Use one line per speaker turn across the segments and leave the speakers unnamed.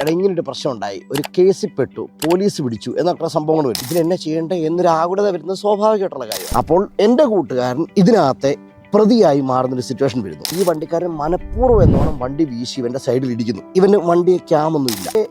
എടാ ഇങ്ങനൊരു പ്രശ്നം ഉണ്ടായി ഒരു കേസിൽ പെട്ടു. പോലീസ് പിടിച്ചു. എന്നൊക്കെ സംഭവങ്ങൾ വരും ഇതിന് എന്നെ ചെയ്യേണ്ടത് എന്നൊരു ആകുലത വരുന്നത് സ്വാഭാവികമായിട്ടുള്ള കാര്യം. അപ്പോൾ എന്റെ കൂട്ടുകാരൻ ഇതിനകത്തെ പ്രതിയായി മാറുന്നൊരു സിറ്റുവേഷൻ വരുന്നു. ഈ വണ്ടിക്കാരൻ മനഃപൂർവം എന്നോണം വണ്ടി വീശി ഇവന്റെ സൈഡിൽ ഇടിക്കുന്നു. ഇവന് വണ്ടിയെ ക്യാമൊന്നുമില്ല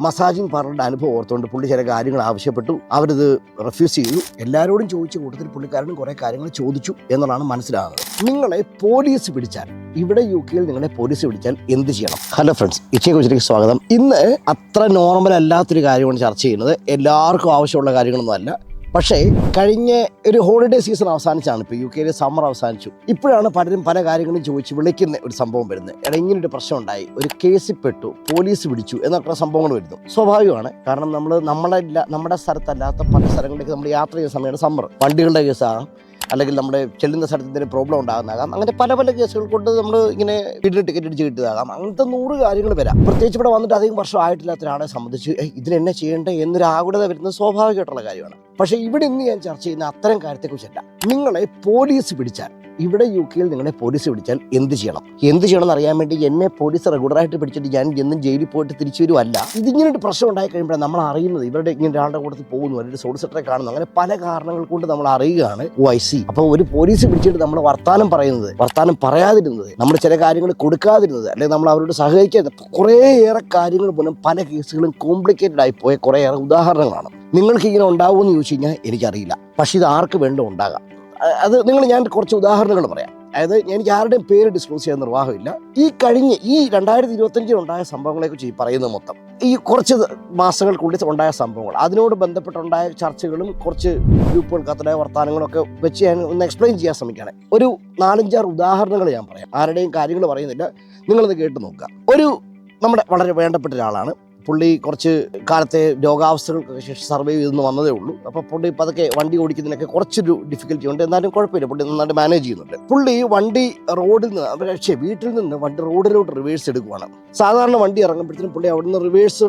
മസാജിങ് പാർലറിന്റെ അനുഭവം ഓർത്തുകൊണ്ട് പുള്ളി ചില കാര്യങ്ങൾ ആവശ്യപ്പെട്ടു. അവരിത് റെഫ്യൂസ് ചെയ്തു. എല്ലാവരോടും ചോദിച്ച കൂട്ടത്തിൽ പുള്ളിക്കാരനും കുറേ കാര്യങ്ങൾ ചോദിച്ചു എന്നുള്ളതാണ് മനസ്സിലാകുന്നത്. നിങ്ങളെ പോലീസ് പിടിച്ചാൽ ഇവിടെ യു കെയിൽ നിങ്ങളെ പോലീസ് പിടിച്ചാൽ എന്ത് ചെയ്യണം? ഹലോ ഫ്രണ്ട്സ് ഇച്ചയെ കുറിച്ചിലേക്ക് സ്വാഗതം. ഇന്ന് അത്ര നോർമൽ അല്ലാത്തൊരു കാര്യമാണ് ചർച്ച ചെയ്യുന്നത്. എല്ലാവർക്കും ആവശ്യമുള്ള കാര്യങ്ങളൊന്നും അല്ല. പക്ഷേ കഴിഞ്ഞ ഒരു ഹോളിഡേ സീസൺ അവസാനിച്ചാണ് ഇപ്പോൾ യു കെയിൽ സമ്മർ അവസാനിച്ചു. ഇപ്പോഴാണ് പലരും പല കാര്യങ്ങളും ചോദിച്ച് വിളിക്കുന്ന ഒരു സംഭവം വരുന്നത്. എടാ ഒരു പ്രശ്നം ഉണ്ടായി ഒരു കേസിൽ പെട്ടു. പോലീസ് പിടിച്ചു എന്നൊക്കെ സംഭവങ്ങൾ വരുന്നു. സ്വാഭാവികമാണ്. കാരണം നമ്മൾ നമ്മളെ നമ്മുടെ സ്ഥലത്തല്ലാത്ത പല സ്ഥലങ്ങളിലേക്ക് നമ്മൾ യാത്ര ചെയ്യുന്ന സമയമാണ് സമ്മർ വണ്ടികളുടെ കേസാകാം അല്ലെങ്കിൽ നമ്മുടെ ചെല്ലുന്ന സ്ഥലത്ത് എന്തെങ്കിലും പ്രോബ്ലം ഉണ്ടാകുന്നതാകാം. അങ്ങനെ പല പല കേസുകൾ കൊണ്ട് നമ്മൾ ഇങ്ങനെ വീട്ടിൽ ടിക്കറ്റ് അടിച്ച് കിട്ടിയതാകാം. അങ്ങനത്തെ നൂറ് കാര്യങ്ങൾ വരാം. പ്രത്യേകിച്ച് ഇവിടെ വന്നിട്ട് അധികം വർഷം ആയിട്ടില്ലാത്ത ഒരാളെ സംബന്ധിച്ച് ഇതിനെന്നെ ചെയ്യേണ്ടത് എന്നൊരു ആകുലത വരുന്നത് സ്വാഭാവികമായിട്ടുള്ള കാര്യമാണ്. പക്ഷേ ഇവിടെ ഇന്ന് ഞാൻ ചർച്ച ചെയ്യുന്ന അത്തരം കാര്യത്തെക്കുറിച്ചല്ല. നിങ്ങളെ പോലീസ് പിടിച്ചാൽ ഇവിടെ യു കെയിൽ നിങ്ങളെ പോലീസ് പിടിച്ചാൽ എന്ത് ചെയ്യണം? എന്ത് ചെയ്യണം എന്ന് അറിയാൻ വേണ്ടി എന്നെ പോലീസ് റെഗുലറായിട്ട് പിടിച്ചിട്ട് ഞാൻ എന്നും ജയിലിൽ പോയിട്ട് തിരിച്ചു വരുമല്ല ഇതിങ്ങനെ ഒരു പ്രശ്നം ഉണ്ടായി കഴിയുമ്പോൾ നമ്മൾ അറിയുന്നത് ഇവരുടെ ഇങ്ങനെ ഒരാളുടെ കൂട്ടത്തിൽ പോകുന്നു അല്ലെങ്കിൽ സോളിസിറ്ററെ കാണുന്നു. അങ്ങനെ പല കാരണങ്ങൾ കൊണ്ട് നമ്മൾ അറിയുകയാണ് ഓ ഐ സി അപ്പോൾ ഒരു പോലീസ് പിടിച്ചിട്ട് നമ്മൾ വർത്താനം പറയുന്നത് വർത്താനം പറയാതിരുന്നത് നമ്മൾ ചില കാര്യങ്ങൾ കൊടുക്കാതിരുന്നത് അല്ലെങ്കിൽ നമ്മൾ അവരോട് സഹകരിക്കാതെ കുറേയേറെ കാര്യങ്ങൾ പോലും പല കേസുകളും കോംപ്ലിക്കേറ്റഡ് ആയി പോയ കുറേയേറെ ഉദാഹരണങ്ങളാണ്. നിങ്ങൾക്ക് ഇങ്ങനെ ഉണ്ടാവുമെന്ന് ചോദിച്ചു കഴിഞ്ഞാൽ എനിക്കറിയില്ല. പക്ഷേ ഇത് ആർക്ക് വേണ്ട ഉണ്ടാകാം. അത് നിങ്ങൾ ഞാൻ കുറച്ച് ഉദാഹരണങ്ങൾ പറയാം. അതായത് എനിക്ക് ആരുടെയും പേര് ഡിസ്ക്ലോസ് ചെയ്യാൻ നിർവാഹമില്ല. ഈ കഴിഞ്ഞ് ഈ രണ്ടായിരത്തി ഇരുപത്തഞ്ചിൽ ഉണ്ടായ സംഭവങ്ങളെ കുറിച്ച് ഈ പറയുന്നത് മൊത്തം. ഈ കുറച്ച് മാസങ്ങൾക്കുള്ളിൽ ഉണ്ടായ സംഭവങ്ങൾ. അതിനോട് ബന്ധപ്പെട്ടുണ്ടായ ചർച്ചകളും കുറച്ച് ഗ്രൂപ്പുകൾക്കകത്തുണ്ടായ വർത്തമാനങ്ങളും ഒക്കെ വെച്ച് ഞാൻ ഒന്ന് എക്സ്പ്ലെയിൻ ചെയ്യാൻ ശ്രമിക്കുകയാണ്. ഒരു നാലഞ്ചാറ് ഉദാഹരണങ്ങൾ ഞാൻ പറയാം. ആരുടെയും കാര്യങ്ങൾ പറയുന്നില്ല. നിങ്ങളത് കേട്ട് നോക്കുക. ഒരു നമ്മുടെ വളരെ വേണ്ടപ്പെട്ട ഒരാളാണ്. പുള്ളി കുറച്ച് കാലത്തെ രോഗാവസ്ഥകൾക്കൊക്കെ ശേഷം സർവൈവ് ചെയ്തെന്ന് വന്നതേ ഉള്ളൂ. അപ്പോൾ പുള്ളി പതുക്കെ വണ്ടി ഓടിക്കുന്നതിനൊക്കെ കുറച്ചൊരു ഡിഫിക്കൽറ്റി ഉണ്ട്. എന്നാലും കുഴപ്പമില്ല. പുള്ളി നന്നായിട്ട് മാനേജ് ചെയ്യുന്നുണ്ട്. പുള്ളി വണ്ടി റോഡിൽ നിന്ന് പക്ഷേ വീട്ടിൽ നിന്ന് വണ്ടി റോഡിലോട്ട് റിവേഴ്സ് എടുക്കുവാണ്. സാധാരണ വണ്ടി ഇറങ്ങുമ്പോഴത്തേനും പുള്ളി അവിടുന്ന് റിവേഴ്സ്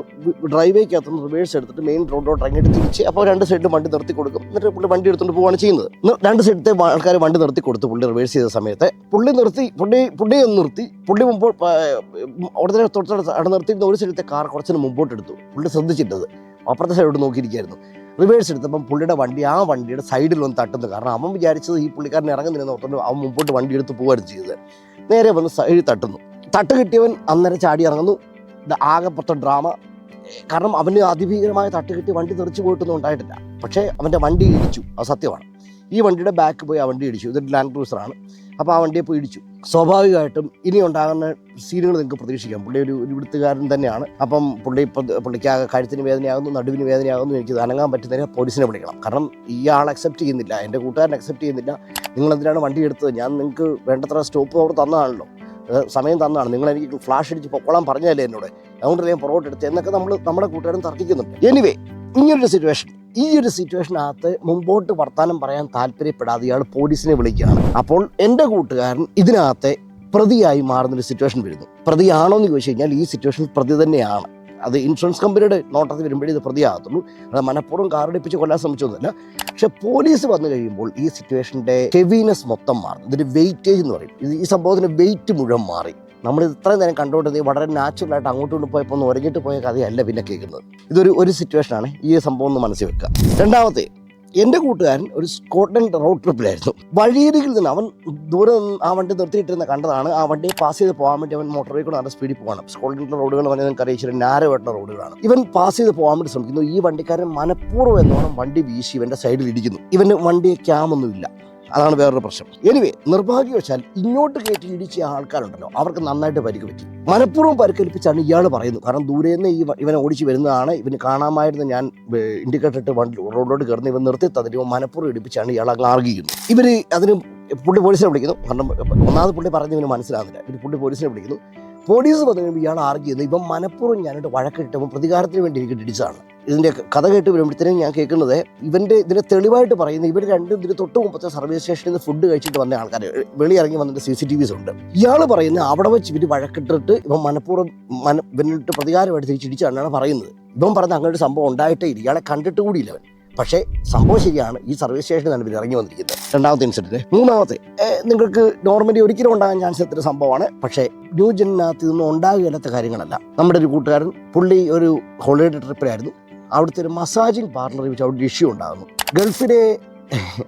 ഡ്രൈവേക്കകത്ത് നിന്ന് റിവേഴ്സ് എടുത്തിട്ട് മെയിൻ റോഡിലോട്ട് ഇറങ്ങിയിട്ട് തിരിച്ച് അപ്പോൾ രണ്ട് സൈഡിൽ വണ്ടി നിർത്തി കൊടുക്കും. എന്നിട്ട് പുള്ളി വണ്ടി എടുത്തുകൊണ്ട് പോവുകയാണ് ചെയ്യുന്നത്. രണ്ട് സൈഡത്തെ ആൾക്കാർ വണ്ടി നിർത്തി കൊടുത്തു പുള്ളി റിവേഴ്സ് ചെയ്ത സമയത്ത് പുള്ളി നിർത്തി പുള്ളി പുള്ളി ഒന്ന് നിർത്തി. പുള്ളി മുമ്പ് ഉടനെ തൊട്ടടുത്ത് അവിടെ നിർത്തിയിരുന്ന ഒരു സൈഡത്തെ കാർ കുറച്ചിന് മുമ്പോട്ട് എടുത്തു പുള്ളി ശ്രദ്ധിച്ചിട്ടത്. അപ്പുറത്തെ സൈഡോട്ട് നോക്കിയിരിക്കുകയായിരുന്നു റിവേഴ്സ് എടുത്തപ്പം പുള്ളിയുടെ വണ്ടി ആ വണ്ടിയുടെ സൈഡിൽ ഒന്ന് തട്ടുന്നു കാരണം അവൻ വിചാരിച്ചത് ഈ പുള്ളിക്കാരൻ ഇറങ്ങുന്നില്ലെന്ന് ഓർത്തുകൊണ്ട് അവൻ മുമ്പോട്ട് വണ്ടി എടുത്ത് പോകാനും ചെയ്തത്. നേരെ വന്ന് സൈഡിൽ തട്ടുന്നു. തട്ട് കിട്ടിയവൻ അന്നേരം ചാടി ഇറങ്ങുന്നു. ഇത് പുറത്തെ ഡ്രാമ കാരണം അവന് അതിഭീകരമായ തട്ട് കിട്ടി വണ്ടി തെറിച്ച് പോയിട്ടൊന്നും ഉണ്ടായിട്ടില്ല. പക്ഷേ അവന്റെ വണ്ടി ഇടിച്ചു. അത് സത്യമാണ്. ഈ വണ്ടിയുടെ ബാക്ക് പോയി ആ വണ്ടി ഇടിച്ചു. ഇതൊരു ലാൻഡ് ക്രൂസറാണ് അപ്പോൾ ആ വണ്ടിയെ പോയി ഇടിച്ചു. സ്വാഭാവികമായിട്ടും ഇനി ഉണ്ടാകുന്ന സീനുകൾ നിങ്ങൾക്ക് പ്രതീക്ഷിക്കാം. പുള്ളി ഒരു ഒരു ഇവിടുത്തുകാരൻ തന്നെയാണ്. അപ്പം പുള്ളി ഇപ്പം പുള്ളിക്ക് കഴുത്തിന് വേദനയാകുന്നു നടുവിന് വേദനയാകുന്നു. എനിക്ക് അനങ്ങാൻ പറ്റുന്നതിന് പോലീസിനെ വിളിക്കണം. കാരണം ഇയാൾ അക്സെപ്റ്റ് ചെയ്യുന്നില്ല. എന്റെ കൂട്ടുകാരൻ അക്സെപ്റ്റ് ചെയ്യുന്നില്ല. നിങ്ങൾ എന്തിനാണ് വണ്ടി എടുത്തത്? ഞാൻ നിങ്ങൾക്ക് വേണ്ടത്ര സ്റ്റോപ്പ് അവർ തന്നതാണല്ലോ. സമയം തന്നതാണ്. നിങ്ങൾ എനിക്ക് ഫ്ലാഷ് അടിച്ച് പൊക്കോളാൻ പറഞ്ഞതല്ലേ എന്നോട്? അതുകൊണ്ട് ഞാൻ പുറകോട്ട് എടുത്ത് എന്നൊക്കെ നമ്മൾ നമ്മുടെ കൂട്ടുകാരും തർക്കിക്കുന്നുണ്ട്. എനിവേ ഇങ്ങനൊരു സിറ്റുവേഷൻ ഈ ഒരു സിറ്റുവേഷനകത്ത് മുമ്പോട്ട് വർത്താനം പറയാൻ താല്പര്യപ്പെടാതെ ഇയാൾ പോലീസിനെ വിളിക്കുകയാണ്. അപ്പോൾ എന്റെ കൂട്ടുകാരൻ ഇതിനകത്തെ പ്രതിയായി മാറുന്നൊരു സിറ്റുവേഷൻ വരുന്നു. പ്രതിയാണോ എന്ന് ചോദിച്ചു കഴിഞ്ഞാൽ ഈ സിറ്റുവേഷൻ പ്രതി തന്നെയാണ്. അത് ഇൻഷുറൻസ് കമ്പനിയുടെ നോട്ടത്തിൽ വരുമ്പോഴേ ഇത് പ്രതിയാകത്തുള്ളൂ. അത് മനഃപൂർവം കാറടിപ്പിച്ച് കൊല്ലാൻ ശ്രമിച്ചൊന്നുമില്ല പക്ഷെ പോലീസ് വന്നു കഴിയുമ്പോൾ ഈ സിറ്റുവേഷന്റെ ഹെവിനെസ് മൊത്തം മാറും ഇതിന്റെ വെയിറ്റേജ് എന്ന് പറയും. ഇത് ഈ സംഭവത്തിന്റെ വെയിറ്റ് മുഴുവൻ മാറി. നമ്മൾ ഇത്രയും നേരം കണ്ടുകൊണ്ടത് വളരെ നാച്ചുറലായിട്ട് അങ്ങോട്ടും ഇങ്ങോട്ട് പോയപ്പോൾ ഒന്ന് ഉറങ്ങിട്ട് പോയ കഥയല്ല പിന്നെ കേൾക്കുന്നത്. ഇതൊരു ഒരു സിറ്റുവേഷനാണ് ഈ സംഭവം ഒന്ന് മനസ്സിൽ വെക്കുക. രണ്ടാമത്തെ എന്റെ കൂട്ടുകാരൻ ഒരു സ്കോട്ട്ലൻഡ് റോഡ് ട്രിപ്പിലായിരുന്നു വഴിയരികിൽ നിന്ന് അവൻ ദൂരെ ആ വണ്ടി നിർത്തിയിട്ടിരുന്ന കണ്ടതാണ്. ആ വണ്ടി പാസ് ചെയ്ത് പോകാൻ വേണ്ടി അവൻ മോട്ടോർ വെഹിക്കിൾ നല്ല സ്പീഡിൽ പോകണം സ്കോട്ട്ലൻഡ് റോഡുകൾ പറഞ്ഞാൽ നിങ്ങൾക്ക് അറിയിച്ചിട്ട് നാരോ ആയിട്ടുള്ള റോഡുകളാണ് ഇവൻ പാസ് ചെയ്ത് പോകാൻ വേണ്ടി ശ്രമിക്കുന്നു. ഈ വണ്ടിക്കാരൻ മനഃപൂർവം എന്നോണം വണ്ടി വീശി ഇവന്റെ സൈഡിൽ ഇടിക്കുന്നു. ഇവന്റെ വണ്ടിയെ ക്യാമൊന്നുമില്ല അതാണ് വേറൊരു പ്രശ്നം. എനിവേ നിർഭാഗ്യവശാൽ ഇങ്ങോട്ട് കയറ്റി ഇടിച്ച ആൾക്കാരുണ്ടല്ലോ അവർക്ക് നന്നായിട്ട് പരിക്ക് പറ്റി. മനഃപൂർവം പരിക്കേൽപ്പിച്ചാണ് ഇയാൾ പറയുന്നത്. കാരണം ദൂരെ നിന്ന് ഈ ഇവനെ ഓടിച്ച് വരുന്നതാണ് ഇവന് കാണാമായിരുന്നു ഞാൻ ഇൻഡിക്കേറ്റർ ഇട്ട് വണ്ടി റോഡിലോട്ട് കയറുന്ന ഇവൻ നിർത്തി തന്നിട്ട് ഇവൻ മനഃപൂർവം ഇടിപ്പിച്ചാണ് ഇയാൾ അങ്ങ് ആർഗിക്കുന്നത് ഇവർ അതിന് പുള്ളി പോലീസിനെ വിളിക്കുന്നു. കാരണം ഒന്നാമത് പുള്ളി പറഞ്ഞ് ഇവന് മനസ്സിലാകുന്നില്ല. പിന്നെ പുള്ളി പോലീസിനെ വിളിക്കുന്നു. പോലീസ് പറഞ്ഞു ഇയാൾ ആർഗ്യ ചെയ്യുന്നു ഇപ്പം മനഃപൂർവം ഞാനിട്ട് വഴക്കിട്ടപ്പോൾ പ്രതികാരത്തിന് വേണ്ടി എനിക്ക് ഇടിച്ചതാണ്. ഇതിന്റെ കഥ കേട്ട് വരുമ്പോഴത്തേനും ഞാൻ കേൾക്കുന്നത് ഇവന്റെ ഇതിനെ തെളിവായിട്ട് പറയുന്നത് ഇവർ രണ്ടും ഇതിന് തൊട്ട് മുമ്പത്തെ സർവീസ് സ്റ്റേഷനിൽ നിന്ന് ഫുഡ് കഴിച്ചിട്ട് വന്ന ആൾക്കാർ വെളിയിറങ്ങി വന്നിട്ട് സി സി ടി വിസ് ഉണ്ട്. ഇയാൾ പറയുന്നത് അവിടെ വെച്ച് ഇവർ വഴക്കിട്ടിട്ട് ഇവൻ മനഃപൂർവം മന ഇവനിട്ട് പ്രതികാരമായിട്ട് തിരിച്ചിടിച്ചാണ് പറയുന്നത്. ഇവൻ പറഞ്ഞ അങ്ങനെ ഒരു സംഭവം ഉണ്ടായിട്ടേ ഇല്ല. ഇയാളെ കണ്ടിട്ട് കൂടിയില്ല അവൻ. പക്ഷേ സംഭവം ശരിയാണ്. ഈ സർവീസ് സ്റ്റേഷനിലാണ് ഇവർ ഇറങ്ങി വന്നിരിക്കുന്നത്. രണ്ടാമത്തെ ഇൻസിഡന്റ് മൂന്നാമത്തെ നിങ്ങൾക്ക് നോർമലി ഒരിക്കലും ഉണ്ടാകാൻ ചാൻസ് എത്ര സംഭവമാണ്. പക്ഷേ ന്യൂ ജെന്നിനകത്ത് ഇതൊന്നും ഉണ്ടാകുകയില്ലാത്ത കാര്യങ്ങളല്ല. നമ്മുടെ ഒരു കൂട്ടുകാരൻ പുള്ളി ഒരു ഹോളിഡേ ട്രിപ്പിലായിരുന്നു അവിടുത്തെ ഒരു മസാജിങ് പാർലറിൽ വെച്ച് അവിടെ ഇഷ്യൂ ഉണ്ടാകുന്നു. ഗൾഫിലെ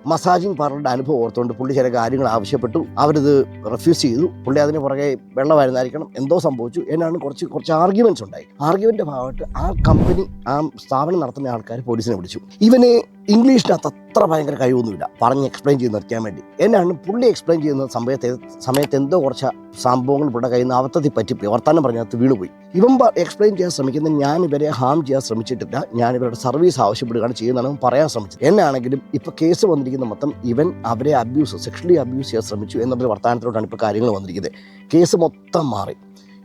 മസാജിങ് പാർലറുടെ അനുഭവം ഓർത്തുകൊണ്ട് പുള്ളി ചില കാര്യങ്ങൾ ആവശ്യപ്പെട്ടു. അവരിത് റെഫ്യൂസ് ചെയ്തു. പുള്ളി അതിന് പുറകെ വെള്ളമായിരുന്നായിരിക്കണം എന്തോ സംഭവിച്ചു. എന്നാണ് കുറച്ച് കുറച്ച് ആർഗ്യുമെന്റ്സ് ഉണ്ടായി ആർഗ്യുമെന്റ് ഭാഗമായിട്ട് ആ കമ്പനി ആ സ്ഥാപനം നടത്തുന്ന ആൾക്കാർ പോലീസിനെ വിളിച്ചു. ഇവന് ഇംഗ്ലീഷിനകത്ത് അത്ര ഭയങ്കര കഴിവൊന്നുമില്ല. പറഞ്ഞ് എക്സ്പ്ലെയിൻ ചെയ്ത് നിർത്താൻ വേണ്ടി. എന്നാണ് പുള്ളി എക്സ്പ്ലെയിൻ ചെയ്യുന്ന സമയത്ത് സമയത്ത് എന്തോ കുറച്ച് സംഭവങ്ങൾ ഇവിടെ കയ്യിൽ നിന്ന് അബദ്ധത്തിൽ പറ്റിപ്പോയി. വർത്താനം പറഞ്ഞകത്ത് വീണുപോയി. ഇവൻ എക്സ്പ്ലെയിൻ ചെയ്യാൻ ശ്രമിക്കുന്ന ഞാൻ ഇവരെ ഹാം ചെയ്യാൻ ശ്രമിച്ചിട്ടില്ല. ഞാൻ ഇവരുടെ സർവീസ് ആവശ്യപ്പെടുകയാണ് ചെയ്യുന്നതാണ് പറയാൻ ശ്രമിച്ചത് എന്നാണെങ്കിലും ഇപ്പം കേസ് വന്നിരിക്കുന്ന മൊത്തം ഇവൻ അവരെ അബ്യൂസ് സെക്ഷലി അബ്യൂസ് ചെയ്യാൻ ശ്രമിച്ചു എന്നുള്ള വർത്തമാനത്തിലോട്ടാണ് ഇപ്പോൾ കാര്യങ്ങൾ വന്നിരിക്കുന്നത്. കേസ് മൊത്തം മാറി.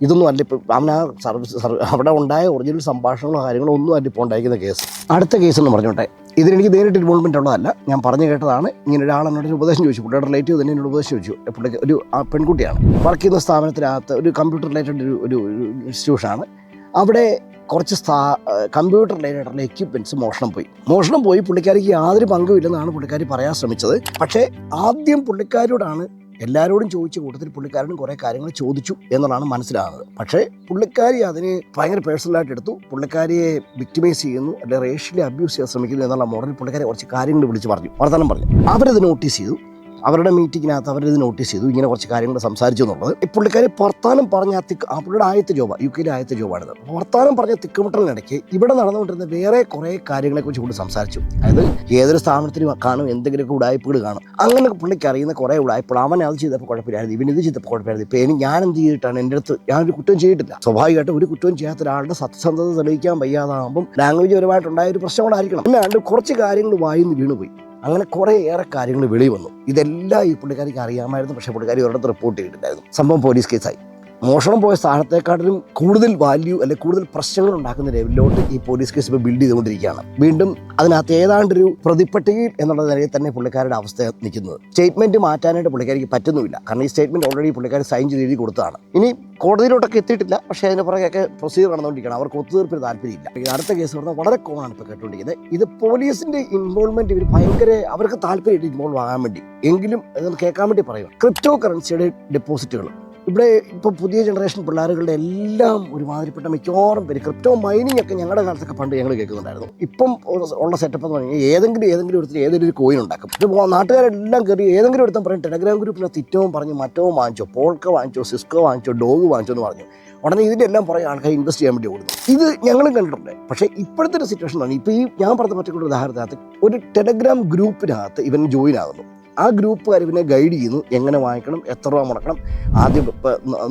ഇതൊന്നും അല്ല ഇപ്പോൾ അവൻ ആ സർവീസ് സർവ- അവിടെ ഉണ്ടായ ഒറിജിനൽ സംഭാഷണങ്ങളോ കാര്യങ്ങളോ ഒന്നും അല്ല ഇപ്പോൾ ഉണ്ടായിരിക്കുന്ന കേസ്. അടുത്ത കേസ് എന്ന് പറഞ്ഞോട്ടെ ഇതിനെനിക്ക് നേരിട്ട് ഇൻവോൾവ്മെന്റ് ഉള്ളതല്ല ഞാൻ പറഞ്ഞു കേട്ടതാണ്. ഇങ്ങനെ ഒരാൾ എന്നോട് ഒരു ഉപദേശം ചോദിച്ചു. പുള്ളിയുടെ റിലേറ്റീവ് തന്നെ എന്നോട് ഉപദേശം ചോദിച്ചു. പുള്ളിക്ക് ഒരു പെൺകുട്ടിയാണ്. വർക്ക് ചെയ്യുന്ന സ്ഥാപനത്തിനകത്ത് ഒരു കമ്പ്യൂട്ടർ റിലേറ്റഡ് ഒരു ഒരു ഇൻസ്റ്റിറ്റ്യൂഷനാണ് അവിടെ കുറച്ച് സ്ഥാ കമ്പ്യൂട്ടർ റിലേറ്റഡ് എക്യുപ്മെന്റ്സ് മോഷണം പോയി. മോഷണം പോയി പുള്ളിക്കാരിക്ക് യാതൊരു പങ്കുമില്ലെന്നാണ് പുള്ളിക്കാരി പറയാൻ ശ്രമിച്ചത്. പക്ഷേ ആദ്യം പുള്ളിക്കാരോടാണ് എല്ലാവരോടും ചോദിച്ച കൂട്ടത്തിൽ പുള്ളിക്കാരനും കുറേ കാര്യങ്ങൾ ചോദിച്ചു എന്നുള്ളതാണ് മനസ്സിലാകുന്നത് പക്ഷേ പുള്ളിക്കാരി അതിന് ഭയങ്കര പേഴ്സണലായിട്ട് എടുത്തു. പുള്ളിക്കാരിയെ വിക്ടിമൈസ് ചെയ്യുന്നു അല്ലെങ്കിൽ റേഷ്യലി അബ്യൂസ് ചെയ്യാൻ ശ്രമിക്കുന്നു എന്നുള്ള മോഡലിൽ പുള്ളിക്കാരെ കുറച്ച് കാര്യങ്ങൾ വിളിച്ച് പറഞ്ഞു. വർത്തമാനം പറഞ്ഞു. അവരത് നോട്ടീസ് ചെയ്തു. അവരുടെ മീറ്റിങ്ങിനകത്ത് അവരിത് നോട്ടീസ് ചെയ്തു. ഇങ്ങനെ കുറച്ച് കാര്യങ്ങൾ സംസാരിച്ചു എന്നുള്ളത്. ഈ പുള്ളിക്കാരി വർത്താനം പറഞ്ഞ തിക്ക് അവരുടെ ആദ്യത്തെ ജോബാണ് യു കെയിലെ ആദ്യത്തെ ജോബാണിത് വർത്താനം പറഞ്ഞ തിക്കുമുട്ടലിനിടയ്ക്ക് ഇവിടെ നടന്നുകൊണ്ടിരുന്ന വേറെ കുറേ കാര്യങ്ങളെക്കുറിച്ച് കൂടി സംസാരിച്ചു. അതായത് ഏതൊരു സ്ഥാപനത്തിനും കാണും എന്തെങ്കിലുമൊക്കെ ഉടായ്പകൾ കാണും. അങ്ങനെ പുള്ളിക്ക് അറിയുന്ന കുറേ ഉടായ്പകൾ. അവൻ അത് ചെയ്തപ്പോൾ കുഴപ്പമില്ലായിരുന്നു. ഇവൻ ഇത് ചെയ്തപ്പോൾ കുഴപ്പമില്ലായിരുന്നു. ഇപ്പം എനിക്ക് ഞാൻ എന്ത് ചെയ്തിട്ടാണ് എന്റെ അടുത്ത് ഞാനൊരു കുറ്റം ചെയ്തിട്ടില്ല. സ്വാഭാവികമായിട്ട് ഒരു കുറ്റവും ചെയ്യാത്ത ഒരാളുടെ സത്യസന്ധത തെളിയിക്കാൻ വയ്യാതാകുമ്പം ലാംഗ്വേജ് പരമായിട്ടുണ്ടായ ഒരു പ്രശ്നങ്ങളായിരിക്കണം അല്ലാണ്ട് കുറച്ച് കാര്യങ്ങൾ വായിന്ന് വീണുപോയി. അങ്ങനെ കുറേ ഏറെ കാര്യങ്ങൾ വെളി വന്നു. ഇതെല്ലാം ഈ പുള്ളിക്കാരിക്ക് അറിയാമായിരുന്നു. പക്ഷേ പുള്ളിക്കാരി ഒരിടത്ത് റിപ്പോർട്ട് ചെയ്തിട്ടുണ്ടായിരുന്നു. സംഭവം പോലീസ് കേസായി മോഷണം പോയ സ്ഥാനത്തെക്കാട്ടിലും കൂടുതൽ വാല്യൂ അല്ലെ കൂടുതൽ പ്രശ്നങ്ങൾ ഉണ്ടാക്കുന്ന ലെവലിലോട്ട് ഈ പോലീസ് കേസ് ഇപ്പോൾ ബിൽഡ് ചെയ്തുകൊണ്ടിരിക്കുകയാണ്. വീണ്ടും അതിനകത്ത് ഏതാണ്ടൊരു പ്രതിപ്പട്ടികയിൽ എന്നുള്ള നിലയിൽ തന്നെ പുള്ളിക്കാരുടെ അവസ്ഥ നിൽക്കുന്നത്. സ്റ്റേറ്റ്മെന്റ് മാറ്റാനായിട്ട് പുള്ളിക്കാരിക്ക് പറ്റുന്നുമില്ല. കാരണം ഈ സ്റ്റേറ്റ്മെന്റ് ഓൾറെഡി പുള്ളിക്കാർ സൈൻ ചെയ്ത് എഴുതി കൊടുത്തതാണ്. ഇനി കോടതിയിലോട്ടൊക്കെ എത്തിയിട്ടില്ല. പക്ഷേ അതിന് പുറകെയൊക്കെ പ്രൊസീജിയർ നടന്നുകൊണ്ടിരിക്കുകയാണ്. അവർക്ക് ഒത്തുതീർപ്പിന് താല്പര്യമില്ല. അടുത്ത കേസ് പറഞ്ഞാൽ വളരെ കോമാണ് ഇപ്പോൾ കേട്ടുകൊണ്ടിരിക്കുന്നത്. ഇത് പോലീസിന്റെ ഇൻവോൾവ്മെന്റ് ഇവർ ഭയങ്കര അവർക്ക് താല്പര്യമായിട്ട് ഇൻവോൾവ് ആകാൻ വേണ്ടി. എങ്കിലും കേൾക്കാൻ വേണ്ടി പറയുക ക്രിപ്റ്റോ കറൻസിയുടെ ഡെപ്പോസിറ്റുകൾ ഇവിടെ ഇപ്പോൾ പുതിയ ജനറേഷൻ പിള്ളേരുകളുടെ എല്ലാം ഒരുമാതിരിപ്പെട്ട മിക്കവാറും പേര് ക്രിപ്റ്റോ മൈനിങ് ഒക്കെ ഞങ്ങളുടെ കാലത്തൊക്കെ പണ്ട് ഞങ്ങൾ കേൾക്കുന്നുണ്ടായിരുന്നു. ഇപ്പം ഉള്ള സെറ്റപ്പ് എന്ന് പറഞ്ഞാൽ ഏതെങ്കിലും ഏതെങ്കിലും ഒരു ഏതെങ്കിലും കോയിൻ ഉണ്ടാക്കും. ഇത് നാട്ടുകാരെല്ലാം കയറി ഏതെങ്കിലും ഒരുത്തം പറയും ടെലഗ്രാം ഗ്രൂപ്പിനകത്ത് ഇറ്റവും പറഞ്ഞ് മറ്റവും വാങ്ങിച്ചോ പോൾക്ക വാങ്ങിച്ചോ സിസ്കോ വാങ്ങിച്ചോ ഡോഗ് വാങ്ങിച്ചോ എന്ന് പറഞ്ഞു. ഉടനെ ഇതിന്റെ എല്ലാം പുറകെ ആൾക്കാർ ഇൻവെസ്റ്റ് ചെയ്യാൻ വേണ്ടി ഓടുന്നു. ഇത് ഞങ്ങളും കണ്ടിട്ടുണ്ട്. പക്ഷേ ഇപ്പോഴത്തെ ഒരു സിറ്റുവേഷനാണ് ഇപ്പോൾ ഈ ഞാൻ പറഞ്ഞ പറ്റിയുള്ള ഉദാഹരണത്തിനകത്ത് ഒരു ടെലഗ്രാം ഗ്രൂപ്പിനകത്ത് ഇവൻ ജോയിൻ ആകുന്നു ആ ഗ്രൂപ്പുകാർ പിന്നെ ഗൈഡ് ചെയ്യുന്നു. എങ്ങനെ വാങ്ങിക്കണം എത്ര രൂപ മുടക്കണം ആദ്യം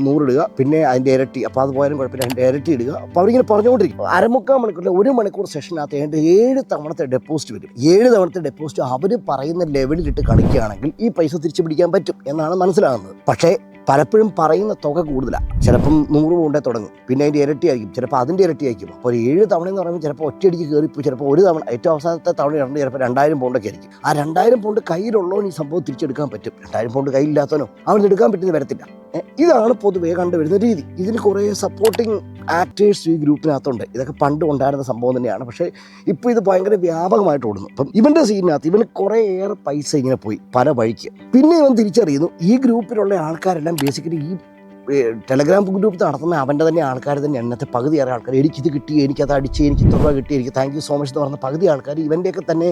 നൂറിടുക പിന്നെ അതിന്റെ ഇരട്ടി അപ്പോൾ അത് പോയാലും കുഴപ്പമില്ല അതിന്റെ ഇരട്ടി ഇടുക. അപ്പോൾ അവരിങ്ങനെ പറഞ്ഞുകൊണ്ടിരിക്കും. അരമുക്കാൽ മണിക്കൂറിൽ ഒരു മണിക്കൂർ സെഷനകത്ത് ഏതാണ്ട് ഏഴ് തവണത്തെ ഡെപ്പോസിറ്റ് വരും. ഏഴ് തവണത്തെ ഡെപ്പോസിറ്റ് അവർ പറയുന്ന ലെവലിലിട്ട് കളിക്കുകയാണെങ്കിൽ ഈ പൈസ തിരിച്ചു പിടിക്കാൻ പറ്റും എന്നാണ് മനസ്സിലാകുന്നത്. പക്ഷേ പലപ്പോഴും പറയുന്ന തുക കൂടുതലാണ് ചിലപ്പം നൂറ് പൗണ്ടേ തുടങ്ങും. പിന്നെ അതിന്റെ ഇരട്ടിയായിരിക്കും ചിലപ്പോൾ അതിന്റെ ഇരട്ടിയായിരിക്കും അപ്പോൾ ഒരു ഏഴ് തവണ എന്ന് പറയുമ്പോൾ ചിലപ്പോൾ ഒറ്റയടിക്ക് കയറിപ്പോയി ചിലപ്പോൾ ഒരു തവണ ഏറ്റവും അവസാനത്തെ തവണ രണ്ട് ചിലപ്പോൾ രണ്ടായിരം പൗണ്ടൊക്കെ ആയിരിക്കും. ആ രണ്ടായിരം പൗണ്ട് കയ്യിലുള്ളവൻ ഈ സംഭവം തിരിച്ചെടുക്കാൻ പറ്റും. രണ്ടായിരം പൗണ്ട് കയ്യിലില്ലാത്തവനോ? അവൻ എടുക്കാൻ പറ്റുന്ന വരത്തില്ല. ഇതാണ് പൊതുവേ കണ്ടുവരുന്ന രീതി. ഇതിന് കുറേ സപ്പോർട്ടിങ് ആക്ടേഴ്സ് ഈ ഗ്രൂപ്പിനകത്തുണ്ട്. ഇതൊക്കെ പണ്ട് ഉണ്ടായിരുന്ന സംഭവം തന്നെയാണ്. പക്ഷേ ഇപ്പോൾ ഇത് ഭയങ്കര വ്യാപകമായിട്ട് ഓടുന്നു. അപ്പം ഇവന്റെ സീനിനകത്ത് ഇവന് കുറേ ഏറെ പൈസ ഇങ്ങനെ പോയി പല വഴിക്ക്. പിന്നെ ഇവൻ തിരിച്ചറിയുന്നു ഈ ഗ്രൂപ്പിലുള്ള ആൾക്കാരെല്ലാം ബേസിക്കലി ഈ ടെലഗ്രാം ഗ്രൂപ്പ് നടത്തുന്ന അവന്റെ തന്നെ ആൾക്കാർ തന്നെ എണ്ണത്തെ പകുതി ഏറെ ആൾക്കാർ. എനിക്കിത് കിട്ടി എനിക്കത് അടിച്ച് എനിക്ക് ഇത്ര രൂപ കിട്ടി എനിക്ക് താങ്ക് യു സോ മച്ച് എന്ന് പറഞ്ഞ പകുതി ആൾക്കാർ ഇവന്റെയൊക്കെ തന്നെ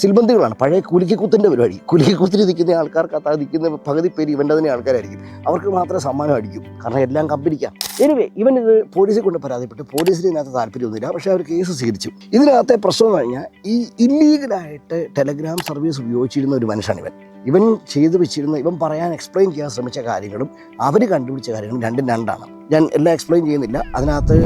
സിൽബന്ധികളാണ്. പഴയ കുലുക്കിക്കുത്തിന്റെ പരിപാടി. കുലുക്കിക്കുത്തിന് നിൽക്കുന്ന ആൾക്കാർക്ക് അത് നിൽക്കുന്ന പകുതി പേര് ഇവന്റെ തന്നെ ആൾക്കാരായിരിക്കും. അവർക്ക് മാത്രമേ സമ്മാനം അടിക്കും. കാരണം എല്ലാം കമ്പനിക്കാം എനിവേ ഇവൻ ഇത് പോലീസിൽ കൊണ്ട് പരാതിപ്പെട്ട്. പോലീസിന് ഇതിനകത്ത് താല്പര്യമൊന്നുമില്ല. പക്ഷേ അവർ കേസ് സ്വീകരിച്ചു. ഇതിനകത്തെ പ്രശ്നം എന്ന് പറഞ്ഞാൽ ഈ ഇല്ലീഗലായിട്ട് ടെലഗ്രാം സർവീസ് ഉപയോഗിച്ചിരുന്ന ഒരു മനുഷ്യനാണ് ഇവൻ. ഇവൻ ചെയ്തു വെച്ചിരുന്ന ഇവൻ പറയാൻ എക്സ്പ്ലെയിൻ ചെയ്യാൻ ശ്രമിച്ച കാര്യങ്ങളും അവർ കണ്ടുപിടിച്ച കാര്യങ്ങളും രണ്ടും രണ്ടാണ്. ഞാൻ എല്ലാം എക്സ്പ്ലെയിൻ ചെയ്യുന്നില്ല. അതിനകത്ത്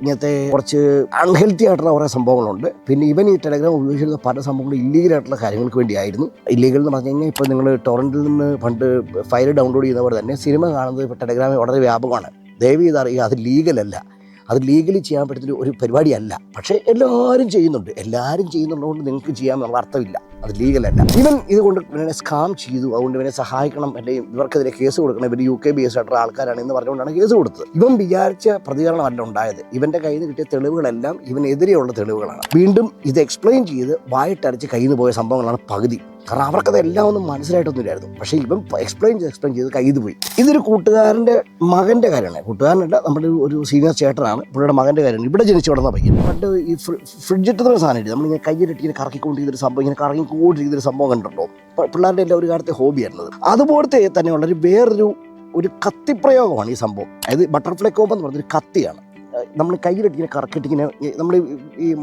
ഇങ്ങനത്തെ കുറച്ച് അൺഹെൽത്തി ആയിട്ടുള്ള കുറേ സംഭവങ്ങളുണ്ട്. പിന്നെ ഇവൻ ഈ ടെലഗ്രാം ഉപയോഗിച്ചിരുന്ന പല സംഭവങ്ങളും ഇല്ലീഗൽ ആയിട്ടുള്ള കാര്യങ്ങൾക്ക് വേണ്ടിയായിരുന്നു. ഇല്ലീഗൽ എന്ന് പറഞ്ഞു കഴിഞ്ഞാൽ ഇപ്പോൾ നിങ്ങൾ ടൊറന്റിൽ നിന്ന് പണ്ട് ഫയൽ ഡൗൺലോഡ് ചെയ്യുന്നവർ തന്നെ സിനിമ കാണുന്നത് ഇപ്പോൾ ടെലഗ്രാമിൽ വളരെ വ്യാപകമാണ്. ദയവ് ചെയ്ത് അറിയുക അത് ലീഗലല്ല അത് ലീഗലി ചെയ്യാൻ പറ്റുന്ന ഒരു പരിപാടിയല്ല. പക്ഷേ എല്ലാവരും ചെയ്യുന്നുണ്ട്. എല്ലാവരും ചെയ്യുന്നുള്ളതുകൊണ്ട് നിങ്ങൾക്ക് ചെയ്യാമെന്നുള്ള അർത്ഥമില്ല. അത് ലീഗലല്ല ഇവൻ ഇതുകൊണ്ട് ഇവനെ സ്കാം ചെയ്തു. അതുകൊണ്ട് ഇവനെ സഹായിക്കണം. അല്ലെങ്കിൽ ഇവർക്കെതിരെ കേസ് കൊടുക്കണം. ഇവർ യു കെ ബേസ് ആയിട്ടുള്ള ആൾക്കാരാണ് എന്ന് പറഞ്ഞുകൊണ്ടാണ് കേസ് കൊടുത്തത്. ഇവൻ വിചാരിച്ച പ്രതികരണമല്ല ഉണ്ടായത്. ഇവന്റെ കയ്യിൽ നിന്ന് കിട്ടിയ തെളിവുകളെല്ലാം ഇവനെതിരെയുള്ള തെളിവുകളാണ്. വീണ്ടും ഇത് എക്സ്പ്ലെയിൻ ചെയ്ത് വായിട്ടരച്ച് കയ്യിൽ നിന്ന് പോയ സംഭവങ്ങളാണ് പകുതി. കാരണം അവർക്കത് എല്ലാം ഒന്നും മനസ്സിലായിട്ടൊന്നുമില്ലായിരുന്നു പക്ഷേ ഇവൻ എക്സ്പ്ലെയിൻ ചെയ്ത് എക്സ്പ്ലെയിൻ ചെയ്ത് കയ്യിൽ പോയി. ഇതൊരു കൂട്ടുകാരന്റെ മകന്റെ കാര്യമാണ്. കൂട്ടുകാരനല്ല നമ്മുടെ ഒരു- സീനിയർ ചേട്ടനാണ്. പുള്ളിയുടെ മകന്റെ കാര്യമാണ്. ഇവിടെ ജനിച്ചു വളർന്ന പയ്യൻ. പണ്ട് ഈ ഫ്രിഡ്ജിട്ട് ഒരു സാധനം ഇല്ല നമ്മളിങ്ങനെ കയ്യിലിട്ട് ഇങ്ങനെ കറക്കിക്കൊണ്ട് ചെയ്തൊരു സംഭവം ഇങ്ങനെ കറങ്ങിക്കൊണ്ടിരിക്കുന്നൊരു സംഭവം കണ്ടിട്ടുണ്ടോ? പിള്ളേരുടെ എല്ലാം ഒരു കാലത്തെ ഹോബിയായിരുന്നത് അതുപോലത്തെ തന്നെയുള്ള ഒരു വേറൊരു ഒരു കത്തിപ്രയോഗമാണ് ഈ സംഭവം. അതായത് ബട്ടർഫ്ലൈ കോമ്പ് എന്ന് പറഞ്ഞൊരു കത്തിയാണ്. നമ്മൾ കയ്യിലിട്ട് ഇങ്ങനെ കറക്കിട്ട് ഇങ്ങനെ നമ്മൾ ഈ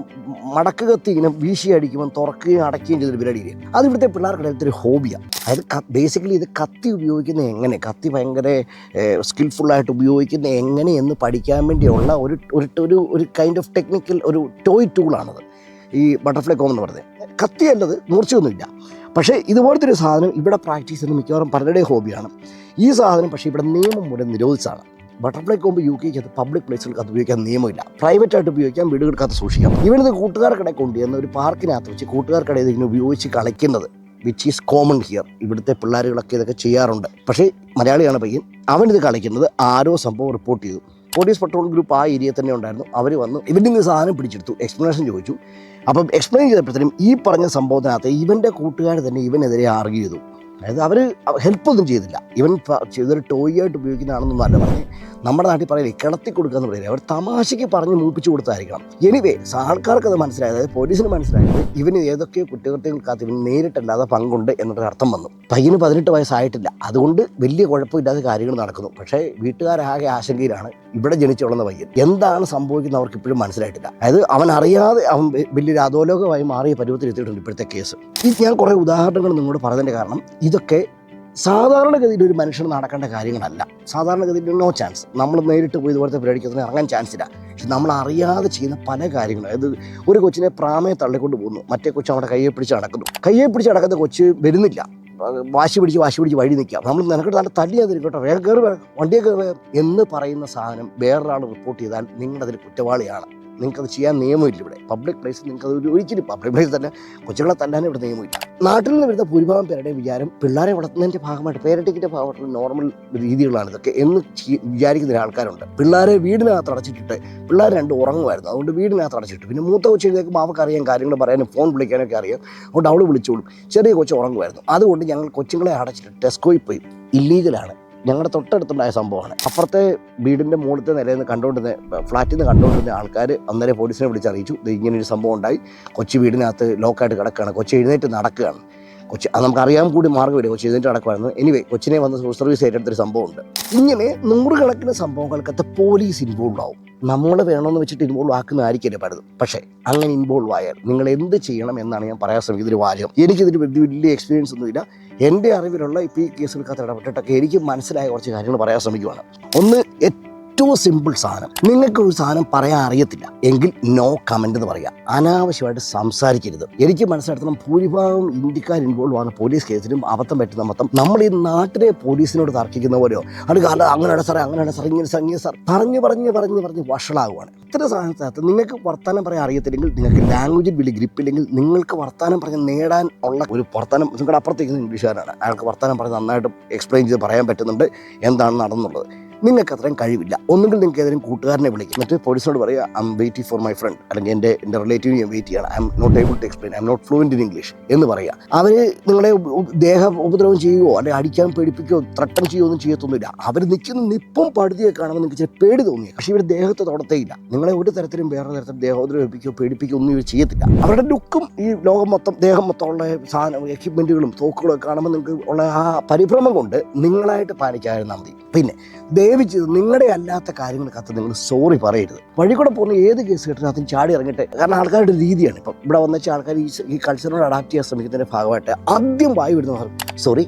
മടക്ക് കത്തി ഇങ്ങനെ വീശി അടിക്കുമ്പോൾ തുറക്കുകയും അടയ്ക്കുകയും ചെയ്തൊരു പരിപാടി അത് ഇവിടുത്തെ പിള്ളേർക്കിടയിലത്തെ ഒരു ഹോബിയാണ് അതായത് ബേസിക്കലി ഇത് കത്തി ഉപയോഗിക്കുന്നത് എങ്ങനെ കത്തി ഭയങ്കര സ്കിൽഫുള്ളായിട്ട് ഉപയോഗിക്കുന്നത് എങ്ങനെ എന്ന് പഠിക്കാൻ വേണ്ടിയുള്ള ഒരു ഒരു ഒരു കൈൻഡ് ഓഫ് ടെക്നിക്കൽ ഒരു ടോയ് ടൂളാണത് ഈ ബട്ടർഫ്ലൈ കോം എന്ന് പറയുന്നത്. കത്തിയല്ലത് മൂർച്ചയൊന്നുമില്ല. പക്ഷേ ഇതുപോലത്തെ ഒരു സാധനം ഇവിടെ പ്രാക്ടീസ് ചെയ്യുന്ന മിക്കവാറും പലരുടെയും ഹോബിയാണ് ഈ സാധനം പക്ഷേ ഇവിടെ നിയമം മൂലം നിരോധിച്ചാണ് ബട്ടർഫ്ലൈ കോമ്പ് യു കെക്കകത്ത് പബ്ലിക് പ്ലേസുകൾക്ക് അത് ഉപയോഗിക്കാൻ നിയമമില്ല. പ്രൈവറ്റ് ആയിട്ട് ഉപയോഗിക്കാം വീടുകൾക്കകത്ത് സൂക്ഷിക്കാം. ഇവനിത് കൂട്ടുകാർക്കിടെ കൊണ്ടുവന്ന ഒരു പാർക്കിനകത്ത് വെച്ച് കൂട്ടുകാർക്കിടെ ഇതിനെ ഉപയോഗിച്ച് കളിക്കുന്നത് വിച്ച് ഈസ് കോമൺ ഹിയർ ഇവിടുത്തെ പിള്ളേരുകളൊക്കെ ഇതൊക്കെ ചെയ്യാറുണ്ട്. പക്ഷേ മലയാളിയാണ് പയ്യൻ അവനിത് കളിക്കുന്നത് ആരോ സംഭവം റിപ്പോർട്ട് ചെയ്തു. പോലീസ് പട്രോൾ ഗ്രൂപ്പ് ആ ഏരിയ തന്നെ ഉണ്ടായിരുന്നു. അവർ വന്നു ഇവന്റെ നിന്ന് സാധനം പിടിച്ചെടുത്തു. എക്സ്പ്ലനേഷൻ ചോദിച്ചു. അപ്പം എക്സ്പ്ലെയിൻ ചെയ്തപ്പോഴത്തേനും ഈ പറഞ്ഞ സംഭവത്തിനകത്ത് ഇവന്റെ കൂട്ടുകാർ തന്നെ ഇവനെതിരെ ആർഗ്യൂ ചെയ്തു. അതായത് അവർ ഹെൽപ്പൊന്നും ചെയ്തില്ല. ഇവൻ ചെയ്തൊരു ടോയ് ആയിട്ട് ഉപയോഗിക്കുന്നതാണെന്നൊന്നും അല്ല പറഞ്ഞ് നമ്മുടെ നാട്ടിൽ പറയില്ലേ കിടത്തി കൊടുക്കുക എന്ന് പറയില്ലേ അവർ തമാശയ്ക്ക് പറഞ്ഞ് മൂപ്പിച്ച് കൊടുത്തായിരിക്കണം. എനിവേ ആൾക്കാർക്ക് അത് മനസ്സിലായത് അതായത് പോലീസിന് മനസ്സിലായത് ഇവന് ഏതൊക്കെ കുറ്റകൃത്യങ്ങൾക്കകത്ത് ഇവന് നേരിട്ടല്ലാതെ പങ്കുണ്ട് എന്നൊരു അർത്ഥം വന്നു. പയ്യന് പതിനെട്ട് വയസ്സായിട്ടില്ല. അതുകൊണ്ട് വലിയ കുഴപ്പമില്ലാത്ത കാര്യങ്ങൾ നടക്കുന്നു. പക്ഷേ വീട്ടുകാരാകെ ആശങ്കയിലാണ്. ഇവിടെ ജനിച്ചു വളർന്ന പയ്യൻ. എന്താണ് സംഭവിക്കുന്നത് അവർക്ക് ഇപ്പോഴും മനസ്സിലായിട്ടില്ല. അതായത് അവൻ അറിയാതെ അവൻ വലിയൊരു അധോലോകമായി മാറിയ പരുവത്തിൽ എത്തിയിട്ടുണ്ട് ഇപ്പോഴത്തെ കേസ്. ഇത് ഞാൻ കുറേ ഉദാഹരണങ്ങൾ നിങ്ങളോട് പറഞ്ഞതിന്റെ കാരണം ഇതൊക്കെ സാധാരണഗതിയിൽ ഒരു മനുഷ്യൻ നടക്കേണ്ട കാര്യങ്ങളല്ല. സാധാരണഗതിയിൽ നോ ചാൻസ് നമ്മൾ നേരിട്ട് പോയി ഇതുപോലത്തെ പരിപാടിക്കൊന്നും ഇറങ്ങാൻ ചാൻസ് ഇല്ല. പക്ഷെ നമ്മൾ അറിയാതെ ചെയ്യുന്ന പല കാര്യങ്ങളും. അതായത് ഒരു കൊച്ചിനെ പ്രാമയെ തള്ളിക്കൊണ്ട് പോകുന്നു. മറ്റേ കൊച്ചു അവിടെ കയ്യെ പിടിച്ച് നടക്കുന്നു. കയ്യെ പിടിച്ച് നടക്കുന്ന കൊച്ച് വരുന്നില്ല. വാശി പിടിച്ച് വാശി പിടിച്ച് വഴി നിൽക്കാം നമ്മൾ നിനക്ക് നല്ല തല്ലിയാതിരിക്കട്ടെ വേഗം കയറി വണ്ടിയെ കയറി എന്ന് പറയുന്ന സാധനം വേറൊരാൾ റിപ്പോർട്ട് ചെയ്താൽ നിങ്ങളതിൽ കുറ്റവാളിയാണ്. നിങ്ങൾക്കത് ചെയ്യാൻ നിയമമില്ല ഇവിടെ. പബ്ലിക് പ്ലേസിൽ നിങ്ങൾക്ക് അത് ഒരിക്കലും പബ്ലിക് പ്ലേസ് തന്നെ കൊച്ചുകളെ തല്ലാൻ ഇവിടെ നിയമമില്ല. നാട്ടിൽ നിന്ന് വരുന്ന ഭൂരിഭാഗം പേരുടെ വിചാരം പിള്ളേരെ വളർത്തുന്നതിന്റെ ഭാഗമായിട്ട് ടിക്കറ്റ് ഭാഗമായിട്ടുള്ള നോർമൽ രീതികളാണ് ഇതൊക്കെ എന്ന് വിചാരിക്കുന്ന ആൾക്കാരുണ്ട്. പിള്ളേരെ വീടിനകത്ത് അടച്ചിട്ടിട്ട് പിള്ളേർ രണ്ട് ഉറങ്ങുമായിരുന്നു. അതുകൊണ്ട് വീടിനകത്ത് അടച്ചിട്ട്. പിന്നെ മൂത്ത കൊച്ചു കഴിഞ്ഞാൽ അവർക്ക് അറിയാം കാര്യങ്ങൾ പറയാനും ഫോൺ വിളിക്കാനൊക്കെ അറിയാം. അതുകൊണ്ട് അവൾ വിളിച്ചോളും. ചെറിയ കൊച്ചു ഉറങ്ങുമായിരുന്നു. അതുകൊണ്ട് ഞങ്ങൾ കൊച്ചുങ്ങളെ അടച്ചിട്ട് ടെസ്കോയിൽ പോയി. ഇല്ലീഗലാണ് ഞങ്ങളുടെ തൊട്ടടുത്തുണ്ടായ സംഭവമാണ്. അപ്പുറത്തെ വീടിന്റെ മുകളിലത്തെ നിലയിൽ നിന്ന് കണ്ടുകൊണ്ടിരുന്ന ഫ്ലാറ്റിൽ നിന്ന് കണ്ടുകൊണ്ടിരുന്ന ആൾക്കാർ അന്നേരം പോലീസിനെ വിളിച്ചറിയിച്ചു. ഇത് ഇങ്ങനൊരു സംഭവം ഉണ്ടായി. കൊച്ചു വീടിനകത്ത് ലോക്കായിട്ട് കിടക്കുകയാണ്. കൊച്ചു എഴുന്നേറ്റ് നടക്കുകയാണ്. കൊച്ചി അത് നമുക്കറിയാൻ കൂടി മാർഗമില്ല. കൊച്ചി എഴുന്നേറ്റ് നടക്കുകയാണ് എനിവേ കൊച്ചിനെ വന്ന് സോഷ്യൽ സർവീസ് ഏറ്റെടുത്തൊരു സംഭവമുണ്ട്. ഇങ്ങനെ നൂറുകണക്കിന് സംഭവങ്ങൾക്കകത്ത് പോലീസ് ഇൻവോൾവ് ആവും. നമ്മൾ വേണമെന്ന് വെച്ചിട്ട് ഇൻവോൾവ് ആക്കുന്നതായിരിക്കില്ല പലതും. പക്ഷേ അങ്ങനെ ഇൻവോൾവ് ആയാൽ നിങ്ങൾ എന്ത് ചെയ്യണം എന്നാണ് ഞാൻ പറയാൻ ശ്രമിക്കുന്നത്. ഒരു വാചകം. എനിക്കിതിന് വലിയ വലിയ എക്സ്പീരിയൻസ് ഒന്നുമില്ല. എന്റെ അറിവിലുള്ള ഇപ്പോൾ ഈ കേസുകൾക്കകത്ത് ഇടപെട്ടിട്ടൊക്കെ എനിക്ക് മനസ്സിലായ കുറച്ച് കാര്യങ്ങൾ പറയാൻ ശ്രമിക്കുവാണ്. ഒന്ന് ഏറ്റവും സിമ്പിൾ സാധനം. നിങ്ങൾക്ക് ഒരു സാധനം പറയാൻ അറിയത്തില്ല. എങ്കിൽ നോ കമന്റ് എന്ന് പറയുക അനാവശ്യമായിട്ട് സംസാരിക്കരുത്. എനിക്ക് മനസ്സിലാക്കണം ഭൂരിഭാഗം ഇന്ത്യക്കാർ ഇൻവോൾവ് ആകുന്ന പോലീസ് കേസിലും അബദ്ധം പറ്റുന്ന മൊത്തം. നമ്മൾ ഈ നാട്ടിലെ പോലീസിനോട് തർക്കിക്കുന്ന പോലെയോ അത് കാരണം അങ്ങനെയാണ് സാറേ അങ്ങനെയാണ് സാർ ഇങ്ങനെ സാർ ഇങ്ങനെ സാർ പറഞ്ഞു പറഞ്ഞ് പറഞ്ഞ് പറഞ്ഞ് വഷളാകുവാണ് ഇത്ര സാധനത്തിനകത്ത് നിങ്ങൾക്ക് വർത്തമാനം പറയാൻ അറിയത്തില്ലെങ്കിൽ നിങ്ങൾക്ക് ലാംഗ്വേജിൽ വലിയ ഗ്രിപ്പില്ലെങ്കിൽ നിങ്ങൾക്ക് വർത്തമാനം പറഞ്ഞ് നേടാൻ ഉള്ള ഒരു വർത്തമാനം നിങ്ങളുടെ അപ്പുറത്തേക്ക് ഇംഗ്ലീഷുകാരാണ് അയാൾക്ക് വർത്തമാനം പറഞ്ഞ് നന്നായിട്ട് എക്സ്പ്ലെയിൻ ചെയ്ത് പറയാൻ പറ്റുന്നുണ്ട്. എന്താണ് നടന്നുള്ളത്? നിങ്ങൾക്ക് അത്രയും കഴിവില്ല. ഒന്നുകിൽ നിങ്ങൾക്ക് ഏതെങ്കിലും കൂട്ടുകാരനെ വിളിക്കും. എന്നിട്ട് പോലീസിനോട് പറയുക I'm waiting for my friend അല്ലെങ്കിൽ എന്റെ എന്റെ റിലേറ്റീവ് ഞാൻ വെയിറ്റ് ചെയ്യണം. I'm not able to explain I'm not fluent in English എന്ന് പറയുക. അവർ നിങ്ങളെ ദേഹ ഉപദ്രവം ചെയ്യുകയോ അല്ലെങ്കിൽ അടിക്കാൻ പേടിപ്പിക്കുകയോ ത്രട്ടൻ ചെയ്യുകയോ ഒന്നും ചെയ്യത്തൊന്നുമില്ല. അവർ നിൽക്കുന്ന നിപ്പം പടുതിയെ കാണുമ്പോൾ നിങ്ങൾക്ക് ചില പേടി തോന്നി പക്ഷേ ഇവർ ദേഹത്തെ തുടത്തേയില്ല. നിങ്ങളെ ഒരു തരത്തിലും വേറെ തരത്തിലും ദേഹോദ്രവിപ്പിക്കുകയോ പേടിപ്പിക്കുകയോ ഒന്നും ഇവർ ചെയ്യത്തില്ല. അവരുടെ ലുക്കും ഈ ലോകം മൊത്തം ദേഹം മൊത്തം ഉള്ള സാധനം എക്യുപ്മെന്റുകളും തോക്കുകളും ഒക്കെ കാണുമ്പോൾ നിങ്ങൾക്ക് ഉള്ള ആ പരിഭ്രമം കൊണ്ട് നിങ്ങളായിട്ട് പാലിക്കാതിരുന്നാൽ മതി. പിന്നെ ദയവ് നിങ്ങളുടെ അല്ലാത്ത കാര്യങ്ങൾക്കകത്ത് നിങ്ങൾ സോറി പറയരുത്. വഴി കൂടെ പോകുന്ന ഏത് കേസ് കേട്ടാലും അതിന് ചാടി ഇറങ്ങട്ടെ കാരണം ആൾക്കാരുടെ രീതിയാണ്. ഇപ്പം ഇവിടെ വന്നുവെച്ചാൽ ആൾക്കാർ ഈ ഈ കൾച്ചറിനോട് അഡാപ്റ്റ് ചെയ്യാൻ ശ്രമിക്കുന്നതിന്റെ ഭാഗമായിട്ട് ആദ്യം വായി വിടുന്ന സോറി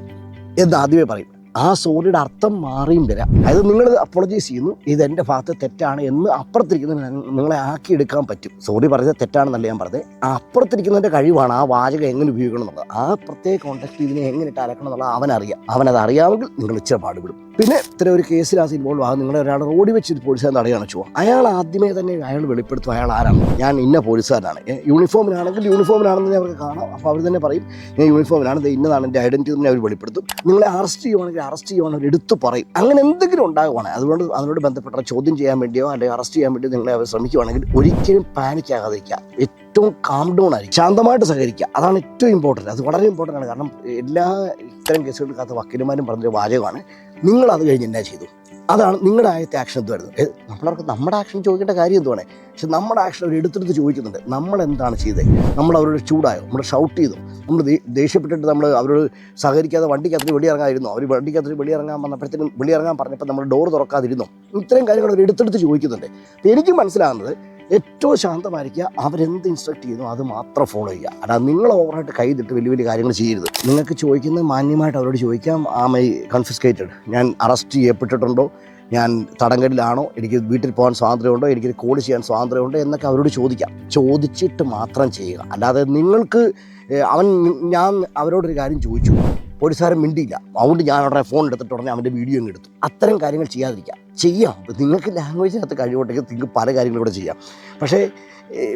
എന്ന് ആദ്യമേ പറയും. ആ സോറിയുടെ അർത്ഥം മാറിയും വരാം. അതായത് നിങ്ങൾ അപ്പോളജൈസ് ചെയ്യുന്നു ഇത് എന്റെ ഭാഗത്ത് തെറ്റാണ് എന്ന് അപ്പുറത്തിരിക്കുന്ന നിങ്ങളെ ആക്കിയെടുക്കാൻ പറ്റും. സോറി പറഞ്ഞത് തെറ്റാണെന്നല്ല ഞാൻ പറഞ്ഞത്. ആ അപ്പുറത്തിരിക്കുന്നതിന്റെ കഴിവാണ് ആ വാചകം എങ്ങനെ ഉപയോഗിക്കണം എന്നുള്ളത് ആ പ്രത്യേക കോൺടാക്ട് ഇതിനെ എങ്ങനെ ഇട്ട് അലക്കണം എന്നുള്ളത് അവനറിയാം. അവനത് അറിയാമെങ്കിൽ നിങ്ങൾ ഇച്ചിരി പാടുപെടും. പിന്നെ ഇത്തരം ഒരു കേസിൽ കേസിലാസ് ഇൻവോൾവ് ആകും നിങ്ങളെ ഒരാൾ റോഡിൽ വെച്ച് ഒരു പോലീസുകാരൻ തടയാണ് അയാൾ ആദ്യമേ തന്നെ അയാൾ വെളിപ്പെടുത്തും അയാൾ ആരാണ്? ഞാൻ ഇന്ന പോലീസുകാരനാണ് യൂണിഫോമിലാണെങ്കിൽ യൂണിഫോമിനാണെന്ന് അവർക്ക് കാണാം. അപ്പോൾ അവർ തന്നെ പറയും ഞാൻ യൂണിഫോമിലാണ് ഇന്നതാണ് എന്റെ ഐഡന്റിറ്റി തന്നെ അവർ വെളിപ്പെടുത്തും. നിങ്ങളെ അറസ്റ്റ് ചെയ്യുവാണെങ്കിൽ അറസ്റ്റ് ചെയ്യുവാണെങ്കിൽ എടുത്തു പറയും. അങ്ങനെ എന്തെങ്കിലും ഉണ്ടാകുവാണ് അതുകൊണ്ട് അതിനോട് ബന്ധപ്പെട്ട ചോദ്യം ചെയ്യാൻ വേണ്ടിയോ അല്ലെങ്കിൽ അറസ്റ്റ് ചെയ്യാൻ വേണ്ടിയോ നിങ്ങളെ അവർ ശ്രമിക്കുവാണെങ്കിൽ ഒരിക്കലും പാനിക് ആകാതിരിക്കുക. ഏറ്റവും കാം ഡൗൺ ആയിരിക്കും ശാന്തമായിട്ട് സഹകരിക്കുക. അതാണ് ഏറ്റവും ഇമ്പോർട്ടന്റ് അത് വളരെ ഇമ്പോർട്ടന്റ് ആണ്. കാരണം എല്ലാ ഇത്തരം കേസുകൾക്കകത്ത് വക്കീലന്മാരും പറഞ്ഞൊരു വാചകമാണ് നിങ്ങൾ അത് കഴിഞ്ഞ് എന്നാ ചെയ്തു? അതാണ് നിങ്ങളുടെ ആദ്യത്തെ ആക്ഷൻ എന്ത് വരുന്നത് നമ്മളവർക്ക് നമ്മുടെ ആക്ഷൻ ചോദിക്കേണ്ട കാര്യം എന്തുവാണ്? പക്ഷെ നമ്മുടെ ആക്ഷൻ അവർ എടുത്തെടുത്ത് ചോദിക്കുന്നുണ്ട്. നമ്മൾ എന്താണ് ചെയ്തത് നമ്മൾ അവരോട് ചൂടായോ? നമ്മൾ ഷൗട്ട് ചെയ്തു? നമ്മൾ ദേഷ്യപ്പെട്ടിട്ട് നമ്മൾ അവരോട് സഹകരിക്കാതെ വണ്ടിക്കകത്ത് വെളിയിറങ്ങാതിരുന്നു? അവർ വണ്ടിക്കകത്ത് വെളിയിറങ്ങാൻ വന്നപ്പോഴത്തേനും വെളിയിറങ്ങാൻ പറഞ്ഞപ്പോൾ നമ്മൾ ഡോർ തുറക്കാതിരുന്നു? ഇത്രയും കാര്യങ്ങൾ അവർ എടുത്തെടുത്ത് ചോദിക്കുന്നുണ്ട്. എനിക്ക് മനസ്സിലാകുന്നത് ഏറ്റവും ശാന്തമായിരിക്കുക. അവരെന്ത് ഇൻസ്ട്രക്ട് ചെയ്യുന്നു അത് മാത്രം ഫോളോ ചെയ്യുക. അടാ നിങ്ങൾ ഓവറായിട്ട് കൈതിട്ട് വലിയ വലിയ കാര്യങ്ങൾ ചെയ്യരുത്. നിങ്ങൾക്ക് ചോദിക്കുന്ന മാന്യമായിട്ട് അവരോട് ചോദിക്കാം. ആ മൈ കൺഫിസ്കേറ്റഡ് ഞാൻ അറസ്റ്റ് ചെയ്യപ്പെട്ടിട്ടുണ്ടോ? ഞാൻ തടങ്കലിലാണോ? എനിക്ക് വീട്ടിൽ പോകാൻ സ്വാതന്ത്ര്യമുണ്ടോ? എനിക്ക് കോൾ ചെയ്യാൻ സ്വാതന്ത്ര്യമുണ്ടോ? എന്നൊക്കെ അവരോട് ചോദിക്കാം. ചോദിച്ചിട്ട് മാത്രം ചെയ്യുക. അല്ലാതെ നിങ്ങൾക്ക് അവൻ ഞാൻ അവരോടൊരു കാര്യം ചോദിച്ചു. പോലീസുകാരൻ മിണ്ടിയില്ല. അതുകൊണ്ട് ഞാൻ ഉടനെ ഫോൺ എടുത്തിട്ട് ഉടനെ അവന്റെ വീഡിയോ എടുത്തു. അത്തരം കാര്യങ്ങൾ ചെയ്യാതിരിക്കുക. ചെയ്യാം. നിങ്ങൾക്ക് ലാംഗ്വേജിനകത്ത് കഴിവുണ്ടെങ്കിൽ നിങ്ങൾക്ക് പല കാര്യങ്ങളും കൂടെ ചെയ്യാം. പക്ഷേ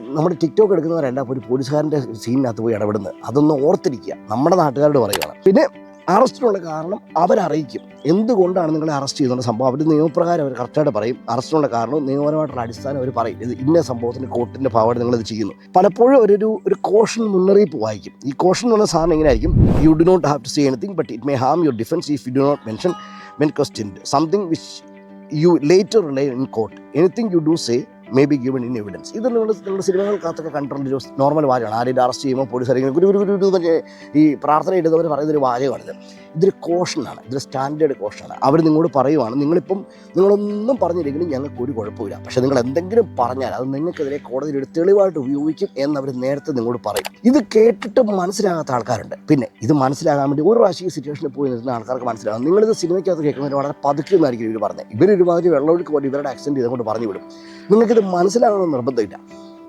നമ്മൾ ടിക്ടോക്ക് എടുക്കുന്നവരല്ല ഒരു പോലീസുകാരന്റെ സീനിനകത്ത് പോയി ഇടപെടുന്നത്. അതൊന്ന് ഓർത്തിരിക്കുക. നമ്മുടെ നാട്ടുകാരോട് പറയുകയാണ്. പിന്നെ അറസ്റ്റിനുള്ള കാരണം അവരറിയിക്കും. എന്തുകൊണ്ടാണ് നിങ്ങളെ അറസ്റ്റ് ചെയ്തുകൊണ്ട് സംഭവം. അവർ നിയമപ്രകാരം അവർ കറക്റ്റായിട്ട് പറയും. അറസ്റ്റിനുള്ള കാരണം നിയമപരമായിട്ടുള്ള അടിസ്ഥാനം അവർ പറയും. ഇത് ഇന്ന സംഭവത്തിന് കോർട്ടിന്റെ ഭാഗമായിട്ട് നിങ്ങളിത് ചെയ്യുന്നു. പലപ്പോഴും അവരൊരു ഒരു കോഷൻ മുന്നറിയിപ്പ് വായിക്കും. ഈ കോഷൻ എന്ന് പറഞ്ഞ സാധനം എങ്ങനെ ആയിരിക്കും you do not have to say anything but it may harm your defence if you do not mention when question something which you later in court. Anything you do say, may be given in evidence ഇത് നിങ്ങൾ നിങ്ങളുടെ സിനിമകൾക്കകത്തൊക്കെ കണ്ടിട്ടുള്ള ഒരു normal വാചകമാണ്. ആരെയും arrest ചെയ്യുമ്പോൾ police ഗുരു ഗുരു ഗുരു എന്നൊക്കെ ഈ പ്രാർത്ഥന ഇടുന്നവർ പറയുന്നൊരു വാചകമാണിത്. ഇതൊരു കോഷനാണ് ഇതൊരു സ്റ്റാൻഡേർഡ് കോഷനാണ് അവർ നിങ്ങളോട് പറയുവാണ് നിങ്ങളിപ്പം നിങ്ങളൊന്നും പറഞ്ഞില്ലെങ്കിലും ഞങ്ങൾക്ക് ഒരു കുഴപ്പമില്ല പക്ഷേ നിങ്ങൾ എന്തെങ്കിലും പറഞ്ഞാൽ അത് നിങ്ങൾക്കെതിരെ കോടതിയിൽ ഒരു തെളിവായിട്ട് ഉപയോഗിക്കും എന്നവർ നേരത്തെ നിങ്ങളോട് പറയും. ഇത് കേട്ടിട്ട് മനസ്സിലാകാത്ത ആൾക്കാരുണ്ട്. പിന്നെ ഇത് മനസ്സിലാകാൻ വേണ്ടി ഒരു പ്രാവശ്യം ഈ സിറ്റുവേഷനിൽ പോയി നിൽക്കുന്ന ആൾക്കാർക്ക് മനസ്സിലാകും നിങ്ങളിത് സിനിമയ്ക്കകത്ത് കേൾക്കുന്നവർ വളരെ പതുക്കെന്നായിരിക്കും ഇവർ പറഞ്ഞത്. ഇവർ ഒരുമാതിരി വെള്ളമൊഴുക്ക് പോലെ ഇവരുടെ ആക്സിഡന്റ് ചെയ്തുകൊണ്ട് പറഞ്ഞു വിടും. നിങ്ങൾക്കിത് മനസ്സിലാകണമെന്ന് നിർബന്ധമില്ല.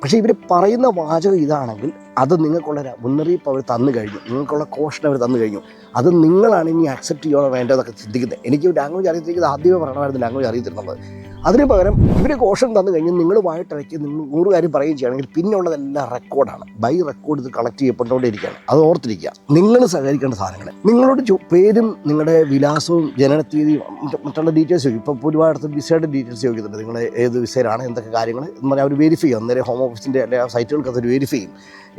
പക്ഷേ ഇവർ പറയുന്ന വാചകം ഇതാണെങ്കിൽ അത് നിങ്ങൾക്കുള്ള ഒരു മുന്നറിയിപ്പ് അവർ തന്നു കഴിഞ്ഞു. നിങ്ങൾക്കുള്ള കോഷൻ അവർ തന്നു കഴിഞ്ഞു. അത് നിങ്ങളാണ് ഇനി അക്സെപ്റ്റ് ചെയ്യണോ വേണ്ടതൊക്കെ ചിന്തിക്കുന്നത്. എനിക്ക് ലാംഗ്വേജ് അറിയത്തിരിക്കുന്നത് ആദ്യമേ പറയണമായിരുന്നു ലാംഗ്വേജ് അറിയത്തിരുന്നത്. അതിന് പകരം ഇവർ കോഷൻ തന്നു കഴിഞ്ഞ്. നിങ്ങളുമായിട്ടിടയ്ക്ക് നിങ്ങൾ നൂറ് കാര്യം പറയുകയും ചെയ്യുകയാണെങ്കിൽ പിന്നെയുള്ളതെല്ലാം റെക്കോർഡാണ് ബൈ റെക്കോർഡ് ഇത് കളക്ട് ചെയ്യപ്പെട്ടുകൊണ്ടിരിക്കുകയാണ് അത് ഓർത്തിരിക്കുക. നിങ്ങൾ സഹകരിക്കേണ്ട സാധനങ്ങൾ നിങ്ങളോട് പേരും നിങ്ങളുടെ വിലാസവും ജനന തീയതിയും മറ്റുള്ള ഡീറ്റെയിൽസ് ചോദിക്കും. ഇപ്പോൾ ഒരുപാട് വിസയുടെ ഡീറ്റെയിൽസ് ചോദിക്കുന്നുണ്ട്. നിങ്ങൾ ഏത് വിസയിലാണ് എന്തൊക്കെ കാര്യങ്ങൾ എന്ന് പറഞ്ഞാൽ അവർ വെരിഫൈ ചെയ്യും. അന്നേരം ഹോം ഓഫീസിന്റെ അല്ലെങ്കിൽ ആ സൈറ്റുകൾക്ക് അത് വെരിഫൈ ചെയ്യും.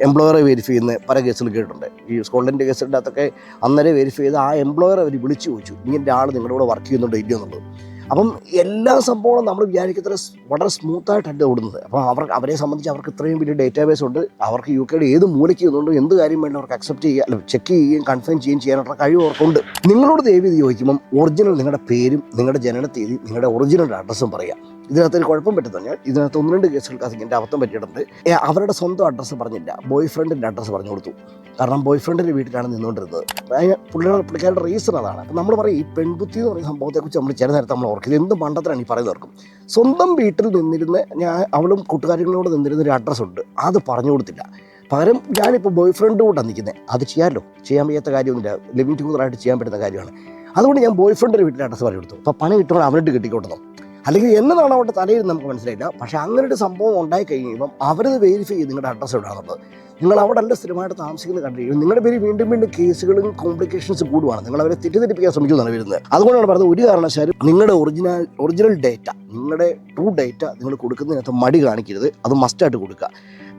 എംപ്ലോയറെ വെരിഫൈ ചെയ്യുന്ന പല കേസുകൾ കേട്ടിട്ടുണ്ട്. ഈ സ്കോട്ട്ലൻഡ് കേസിന്റെ അകത്തൊക്കെ അന്നേരം വെരിഫൈ ചെയ്ത് ആ എംപ്ലോയറെ അവർ വിളിച്ചു ചോദിച്ചു. ഇങ്ങനെ ആൾ നിങ്ങളുടെ കൂടെ വർക്ക് ചെയ്യുന്നുണ്ടോ ഇല്ലയോ എന്നുള്ളത്. അപ്പം എല്ലാ സംഭവവും നമ്മൾ വിചാരിക്കത്ര വളരെ സ്മൂത്തായിട്ടല്ല ഓടുന്നത്. അപ്പം അവർ അവരെ സംബന്ധിച്ച് അവർക്ക് ഇത്രയും വലിയ ഡേറ്റാബേസ് ഉണ്ട്. അവർക്ക് യു കെയുടെ ഏത് മൂലയ്ക്ക് ചെയ്യുന്നുണ്ട് എന്ത് കാര്യം വേണ്ടി അവർക്ക് അക്സെപ്റ്റ് ചെയ്യുക അല്ലെങ്കിൽ ചെക്ക് ചെയ്യുകയും കൺഫേം ചെയ്യുകയും ചെയ്യാനുള്ള കഴിവ് അവർക്കുണ്ട്. നിങ്ങളോട് ദേവി ചോദിക്കുമ്പം ഒറിജിനൽ നിങ്ങളുടെ പേരും നിങ്ങളുടെ ജനന തീയതി നിങ്ങളുടെ ഒറിജിനൽ അഡ്രസ്സും പറയുക. ഇതിനകത്ത് ഒരു കുഴപ്പം പറ്റുന്ന ഞാൻ ഇതിനകത്ത് ഒന്ന് രണ്ട് കേസുകൾക്ക് അതിന്റെ അബദ്ധം പറ്റിയിട്ടുണ്ട്. അവരുടെ സ്വന്തം അഡ്രസ്സ് പറഞ്ഞില്ല. ബോയ് ഫ്രണ്ടിന്റെ അഡ്രസ്സ് പറഞ്ഞു കൊടുത്തു. കാരണം ബോയ് ഫ്രണ്ടിന്റെ വീട്ടിലാണ് നിന്നുകൊണ്ടിരുന്നത്. പുള്ളിയുടെ പുള്ളിക്കാരുടെ റീസൺ അതാണ്. അപ്പം നമ്മൾ പറയും ഈ പെൺബുദ്ധി എന്ന് പറയുന്ന സംഭവത്തെക്കുറിച്ച് നമ്മൾ ചില നേരത്തെ നമ്മൾ ഓർക്കും ഇത് എന്ത് മണ്ടത്തിലാണ് ഈ പറയുന്നവർക്കും സ്വന്തം വീട്ടിൽ നിന്നിരുന്ന് ഞാൻ അവളും കൂട്ടുകാരികളോട് നിന്നിരുന്ന ഒരു അഡ്രസ്സ് ഉണ്ട്. അത് പറഞ്ഞു കൊടുത്തില്ല. പകരം ഞാനിപ്പോൾ ബോയ് ഫ്രണ്ട് കൂട്ടാണ് നിൽക്കുന്നത് അത് ചെയ്യാമല്ലോ ചെയ്യാൻ വയ്യാത്ത കാര്യമൊന്നുമില്ല. ലിവിങ് ടുഗദറായിട്ട് ചെയ്യാൻ പറ്റുന്ന കാര്യമാണ്. അതുകൊണ്ട് ഞാൻ ബോയ് ഫ്രണ്ടിന്റെ വീട്ടിൽ അഡ്രസ്സ് പറഞ്ഞു കൊടുത്തു. അപ്പോൾ പണി കിട്ടുമ്പോൾ അവനിട്ട് കിട്ടിക്കൊണ്ടു അല്ലെങ്കിൽ എന്നതാണ് അവരുടെ തലയിൽ നമുക്ക് മനസ്സിലായില്ല. പക്ഷേ അങ്ങനെ ഒരു സംഭവം ഉണ്ടായി കഴിയുമ്പം അവരത് വെരിഫൈ ചെയ്ത് നിങ്ങളുടെ അഡ്രസ്സ് എവിടെയാണെന്നുള്ളത് നിങ്ങൾ അവിടെ അല്ല സ്ഥിരമായിട്ട് താമസിക്കുന്നത് കണ്ടു കഴിയും നിങ്ങളുടെ പേര് വീണ്ടും വീണ്ടും കേസുകളും കോംപ്ലിക്കേഷൻസ് കൂടുവാണ്. നിങ്ങൾ അവരെ തെറ്റിദ്ധരിപ്പിക്കാൻ ശ്രമിക്കുന്നതാണ് വരുന്നത്. അതുകൊണ്ടാണ് പറഞ്ഞത് ഒരു കാരണവശാലും നിങ്ങളുടെ ഒറിജിനൽ ഒറിജിനൽ ഡേറ്റ നിങ്ങളുടെ ട്രൂ ഡേറ്റ നിങ്ങൾ കൊടുക്കുന്നതിനകത്ത് മടി കാണിക്കരുത്. അത് മസ്റ്റായിട്ട് കൊടുക്കുക.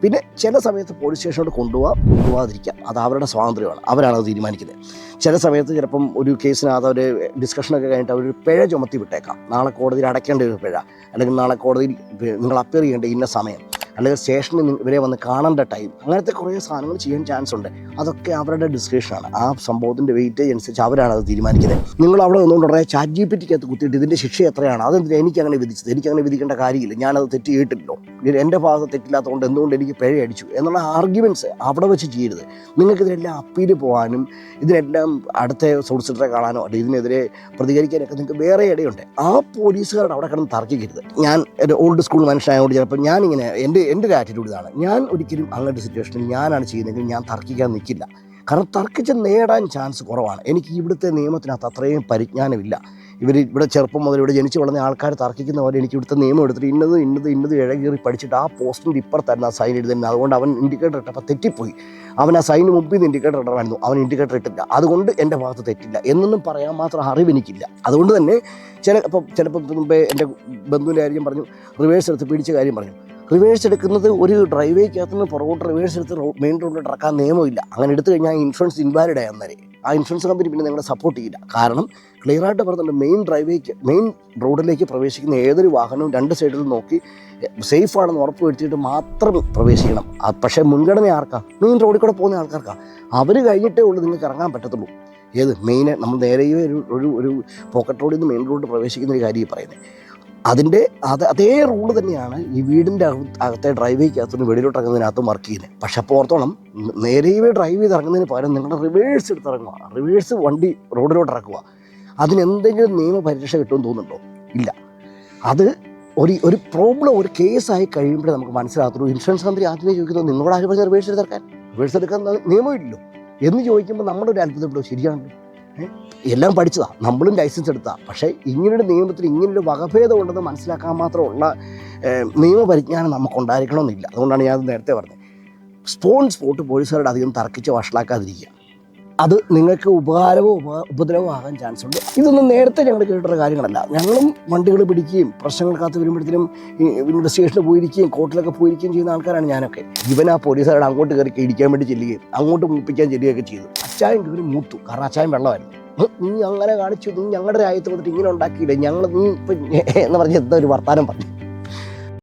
പിന്നെ ചില സമയത്ത് പോലീസ് സ്റ്റേഷനോട് കൊണ്ടുപോകാം കൊണ്ടുപോകാതിരിക്കാം അത് അവരുടെ സ്വാതന്ത്ര്യമാണ്. അവരാണ് അത് തീരുമാനിക്കുന്നത് ചില സമയത്ത് ചിലപ്പം ഒരു കേസിനകത്ത് അവർ ഡിസ്കഷനൊക്കെ കഴിഞ്ഞിട്ട് അവർ പിഴ ചുമത്തി വിട്ടേക്കാം. നാളെ കോടതിയിൽ അടയ്ക്കേണ്ട ഒരു പിഴ. അല്ലെങ്കിൽ നാളെ കോടതിയിൽ നിങ്ങൾ അപ്പിയർ ചെയ്യേണ്ട ഇന്ന സമയം. അല്ലെങ്കിൽ സ്റ്റേഷനിൽ ഇവരെ വന്ന് കാണേണ്ട ടൈം അങ്ങനത്തെ കുറേ സാധനങ്ങൾ ചെയ്യാൻ ചാൻസ് ഉണ്ട്. അതൊക്കെ അവരുടെ ഡിസ്ക്രിപ്ഷനാണ് ആ സംഭവത്തിന്റെ വെയിറ്റേജ് അനുസരിച്ച് അവരാണ് അത് തീരുമാനിക്കുന്നത്. നിങ്ങൾ അവിടെ നിന്നുകൊണ്ട് പറയാം ചാറ്റ് ജി പി ടിക്കകത്ത് കുത്തിയിട്ട് ഇതിന്റെ ശിക്ഷ എത്രയാണ്? അതെന്തിനാണ് എനിക്ക് അങ്ങനെ വിധിച്ചത്? എനിക്ക് അങ്ങനെ വിധിക്കേണ്ട കാര്യമില്ല. ഞാനത് തെറ്റ് ചെയ്തിട്ടില്ലല്ലോ ഇത് എന്റെ ഭാഗത്ത് തെറ്റില്ലാത്തതുകൊണ്ട് എന്തുകൊണ്ട് എനിക്ക് പിഴ അടിച്ചു? എന്നുള്ള ആർഗ്യുമെന്റ്സ് അവിടെ വെച്ച് ചെയ്യരുത്. നിങ്ങൾക്കിതിനെല്ലാം അപ്പീൽ പോകാനും ഇതിനെല്ലാം അടുത്ത സോളിസിറ്ററെ കാണാനോ അല്ലെങ്കിൽ ഇതിനെതിരെ പ്രതികരിക്കാനൊക്കെ നിങ്ങൾക്ക് വേറെ ഇടയുണ്ട്. ആ പോലീസുകാരുടെ അവിടെ കിടന്ന് തർക്കിക്കരുത്. ഞാൻ ഒരു ഓൾഡ് സ്കൂൾ മനുഷ്യനായതുകൊണ്ട് ചിലപ്പോൾ ഞാനിങ്ങനെ എന്റെ എന്റെ ഒരു ആറ്റിറ്റ്യൂഡ് ഇതാണ്. ഞാൻ ഒരിക്കലും അങ്ങനത്തെ സിറ്റുവേഷനിൽ ഞാനാണ് ചെയ്യുന്നതെങ്കിൽ ഞാൻ തർക്കിക്കാൻ നിൽക്കില്ല കാരണം തർക്കിച്ച് നേടാൻ ചാൻസ് കുറവാണ്. എനിക്ക് ഇവിടുത്തെ നിയമത്തിനകത്ത് അത്രയും പരിജ്ഞാനമില്ല. ഇവർ ഇവിടെ ചെറുപ്പം മുതൽ ഇവിടെ ജനിച്ചു വളർന്ന ആൾക്കാർ തർക്കിക്കുന്ന പോലെ എനിക്ക് ഇവിടുത്തെ നിയമം എടുത്തിട്ട് ഇന്നത് ഇന്നത് ഇന്നത് ഇഴകീറി പഠിച്ചിട്ട് ആ പോസ്റ്റിന്റെ ഇപ്പുറത്തായിരുന്നു ആ സൈൻ എഴുതുന്നത് അതുകൊണ്ട് അവൻ ഇൻഡിക്കേറ്റർ ഇട്ടപ്പോൾ തെറ്റിപ്പോയി. അവൻ ആ സൈന് മുമ്പിൽ നിന്ന് ഇൻഡിക്കേറ്റർ ഇടണമായിരുന്നു. അവൻ ഇൻഡിക്കേറ്റർ ഇട്ടില്ല. അതുകൊണ്ട് എന്റെ ഭാഗത്ത് തെറ്റില്ല. എന്നൊന്നും പറയാൻ മാത്രം അറിവ് എനിക്കില്ല. അതുകൊണ്ട് തന്നെ ചില ഇപ്പം ചിലപ്പോൾ മുമ്പേ എന്റെ ബന്ധുവിന്റെ കാര്യം പറഞ്ഞു. റിവേഴ്സ് എടുത്ത് പിടിച്ച കാര്യം പറഞ്ഞു. റിവേഴ്സ് എടുക്കുന്നത് ഒരു ഡ്രൈവേക്കകത്ത് നിന്ന് പുറകോട്ട് റിവേഴ്സ് എടുത്ത് റോഡ് മെയിൻ റോഡിലോട്ട് ഇറക്കാൻ നിയമമില്ല. അങ്ങനെ എടുത്തു കഴിഞ്ഞാൽ ഇൻഷുറൻസ് ഇൻവാലിഡ് ആയി അന്നേരം. ആ ഇൻഷുറൻസ് കമ്പനി പിന്നെ നിങ്ങളെ സപ്പോർട്ട് ചെയ്യില്ല. കാരണം ക്ലിയർ ആയിട്ട് പറഞ്ഞിട്ടുണ്ട് മെയിൻ ഡ്രൈവേക്ക് മെയിൻ റോഡിലേക്ക് പ്രവേശിക്കുന്ന ഏതൊരു വാഹനവും രണ്ട് സൈഡിൽ നോക്കി സേഫ് ആണെന്ന് ഉറപ്പ് വരുത്തിയിട്ട് മാത്രം പ്രവേശിക്കണം. പക്ഷേ മുൻഗണന ആർക്കാ? മെയിൻ റോഡിൽ കൂടെ പോകുന്ന ആൾക്കാർക്കാ. അവർ കഴിഞ്ഞിട്ടേ ഉള്ളൂ നിങ്ങൾക്ക് ഇറങ്ങാൻ പറ്റത്തുള്ളൂ. ഏത്? മെയിൻ നമ്മൾ നേരെ ഒരു ഒരു പോക്കറ്റ് റോഡിൽ നിന്ന് മെയിൻ റോഡിൽ പ്രവേശിക്കുന്ന ഒരു കാര്യം പറയുന്നത്. അതിന്റെ അത് അതേ റൂൾ തന്നെയാണ് ഈ വീടിന്റെ അകത്ത് അകത്തെ ഡ്രൈവേക്കകത്തുനിന്ന് വെളിയിലോട്ട് ഇറങ്ങുന്നതിനകത്തും വർക്ക് ചെയ്യുന്നത്. പക്ഷെ പോർത്തോളം നേരെ നേരെയേ ഡ്രൈവ് ചെയ്ത് ഇറങ്ങുന്നതിന് പകരം നിങ്ങളുടെ റിവേഴ്സ് എടുത്ത് ഇറങ്ങുക റിവേഴ്സ് വണ്ടി റോഡിലോട്ട് ഇറക്കുക അതിനെന്തെങ്കിലും നിയമ പരിരക്ഷ കിട്ടുമെന്ന് തോന്നുന്നുണ്ടോ? ഇല്ല. അത് ഒരു ഒരു പ്രോബ്ലം ഒരു കേസായി കഴിയുമ്പോഴേ നമുക്ക് മനസ്സിലാകത്തുള്ളൂ. ഇൻഷുറൻസ് കമ്പനി ആദ്യമേ ചോദിക്കുന്നത് നിങ്ങളോട് ആരും പറഞ്ഞ റിവേഴ്സ് എടുത്തിറക്കാൻ റിവേഴ്സ് എടുക്കാൻ നിയമമില്ലല്ലോ. എന്ന് ചോദിക്കുമ്പോൾ നമ്മുടെ ഒരു അത്ഭുതപ്പെടും. ശരിയാണല്ലോ? എല്ലാം പഠിച്ചതാ. നമ്മളും ലൈസൻസ് എടുത്താ. പക്ഷേ ഇങ്ങനൊരു നിയമത്തിൽ ഇങ്ങനൊരു വകഭേദം ഉണ്ടെന്ന് മനസ്സിലാക്കാൻ മാത്രമുള്ള നിയമപരിജ്ഞാനം നമുക്കുണ്ടായിരിക്കണമെന്നില്ല. അതുകൊണ്ടാണ് ഞാൻ നേരത്തെ പറഞ്ഞത്. സ്പോൺ സ്പോട്ട് പോലീസുകാരുടെ അധികം തർക്കിച്ച് വഷളാക്കാതിരിക്കുക. അത് നിങ്ങൾക്ക് ഉപകാരമോ ഉപ ഉപദ്രവമോ ആകാൻ ചാൻസ് ഉണ്ട്. ഇതൊന്നും നേരത്തെ ഞങ്ങൾ കേട്ടിട്ടുള്ള കാര്യങ്ങളല്ല. ഞങ്ങളും വണ്ടികൾ പിടിക്കുകയും പ്രശ്നങ്ങൾ പ്രശ്നങ്ങൾക്കകത്ത് വരുമ്പോഴത്തേനും ഇൻവെസ്റ്റിഗേഷന് പോയിരിക്കുകയും കോർട്ടിലൊക്കെ പോയിരിക്കുകയും ചെയ്യുന്ന ആൾക്കാരാണ് ഞാനൊക്കെ. ഇവൻ ആ പോലീസുകാരുടെ അങ്ങോട്ട് കയറി ഇടിക്കാൻ വേണ്ടി ചെല്ലുകയും അങ്ങോട്ട് മുപ്പിക്കാൻ ചെല്ലുകയൊക്കെ ചെയ്തു. അച്ചായം കയറി മൂത്തു. കാരണം അച്ചായം വെള്ളമായിരുന്നു. നീ അങ്ങനെ കാണിച്ചു. നീ ഞങ്ങളുടെ രാജ്യത്ത് വന്നിട്ട് ഇങ്ങനെ ഉണ്ടാക്കിയില്ലേ? ഞങ്ങൾ നീ ഇപ്പം എന്ന് പറഞ്ഞ് എന്താ ഒരു വർത്താനം പറഞ്ഞു.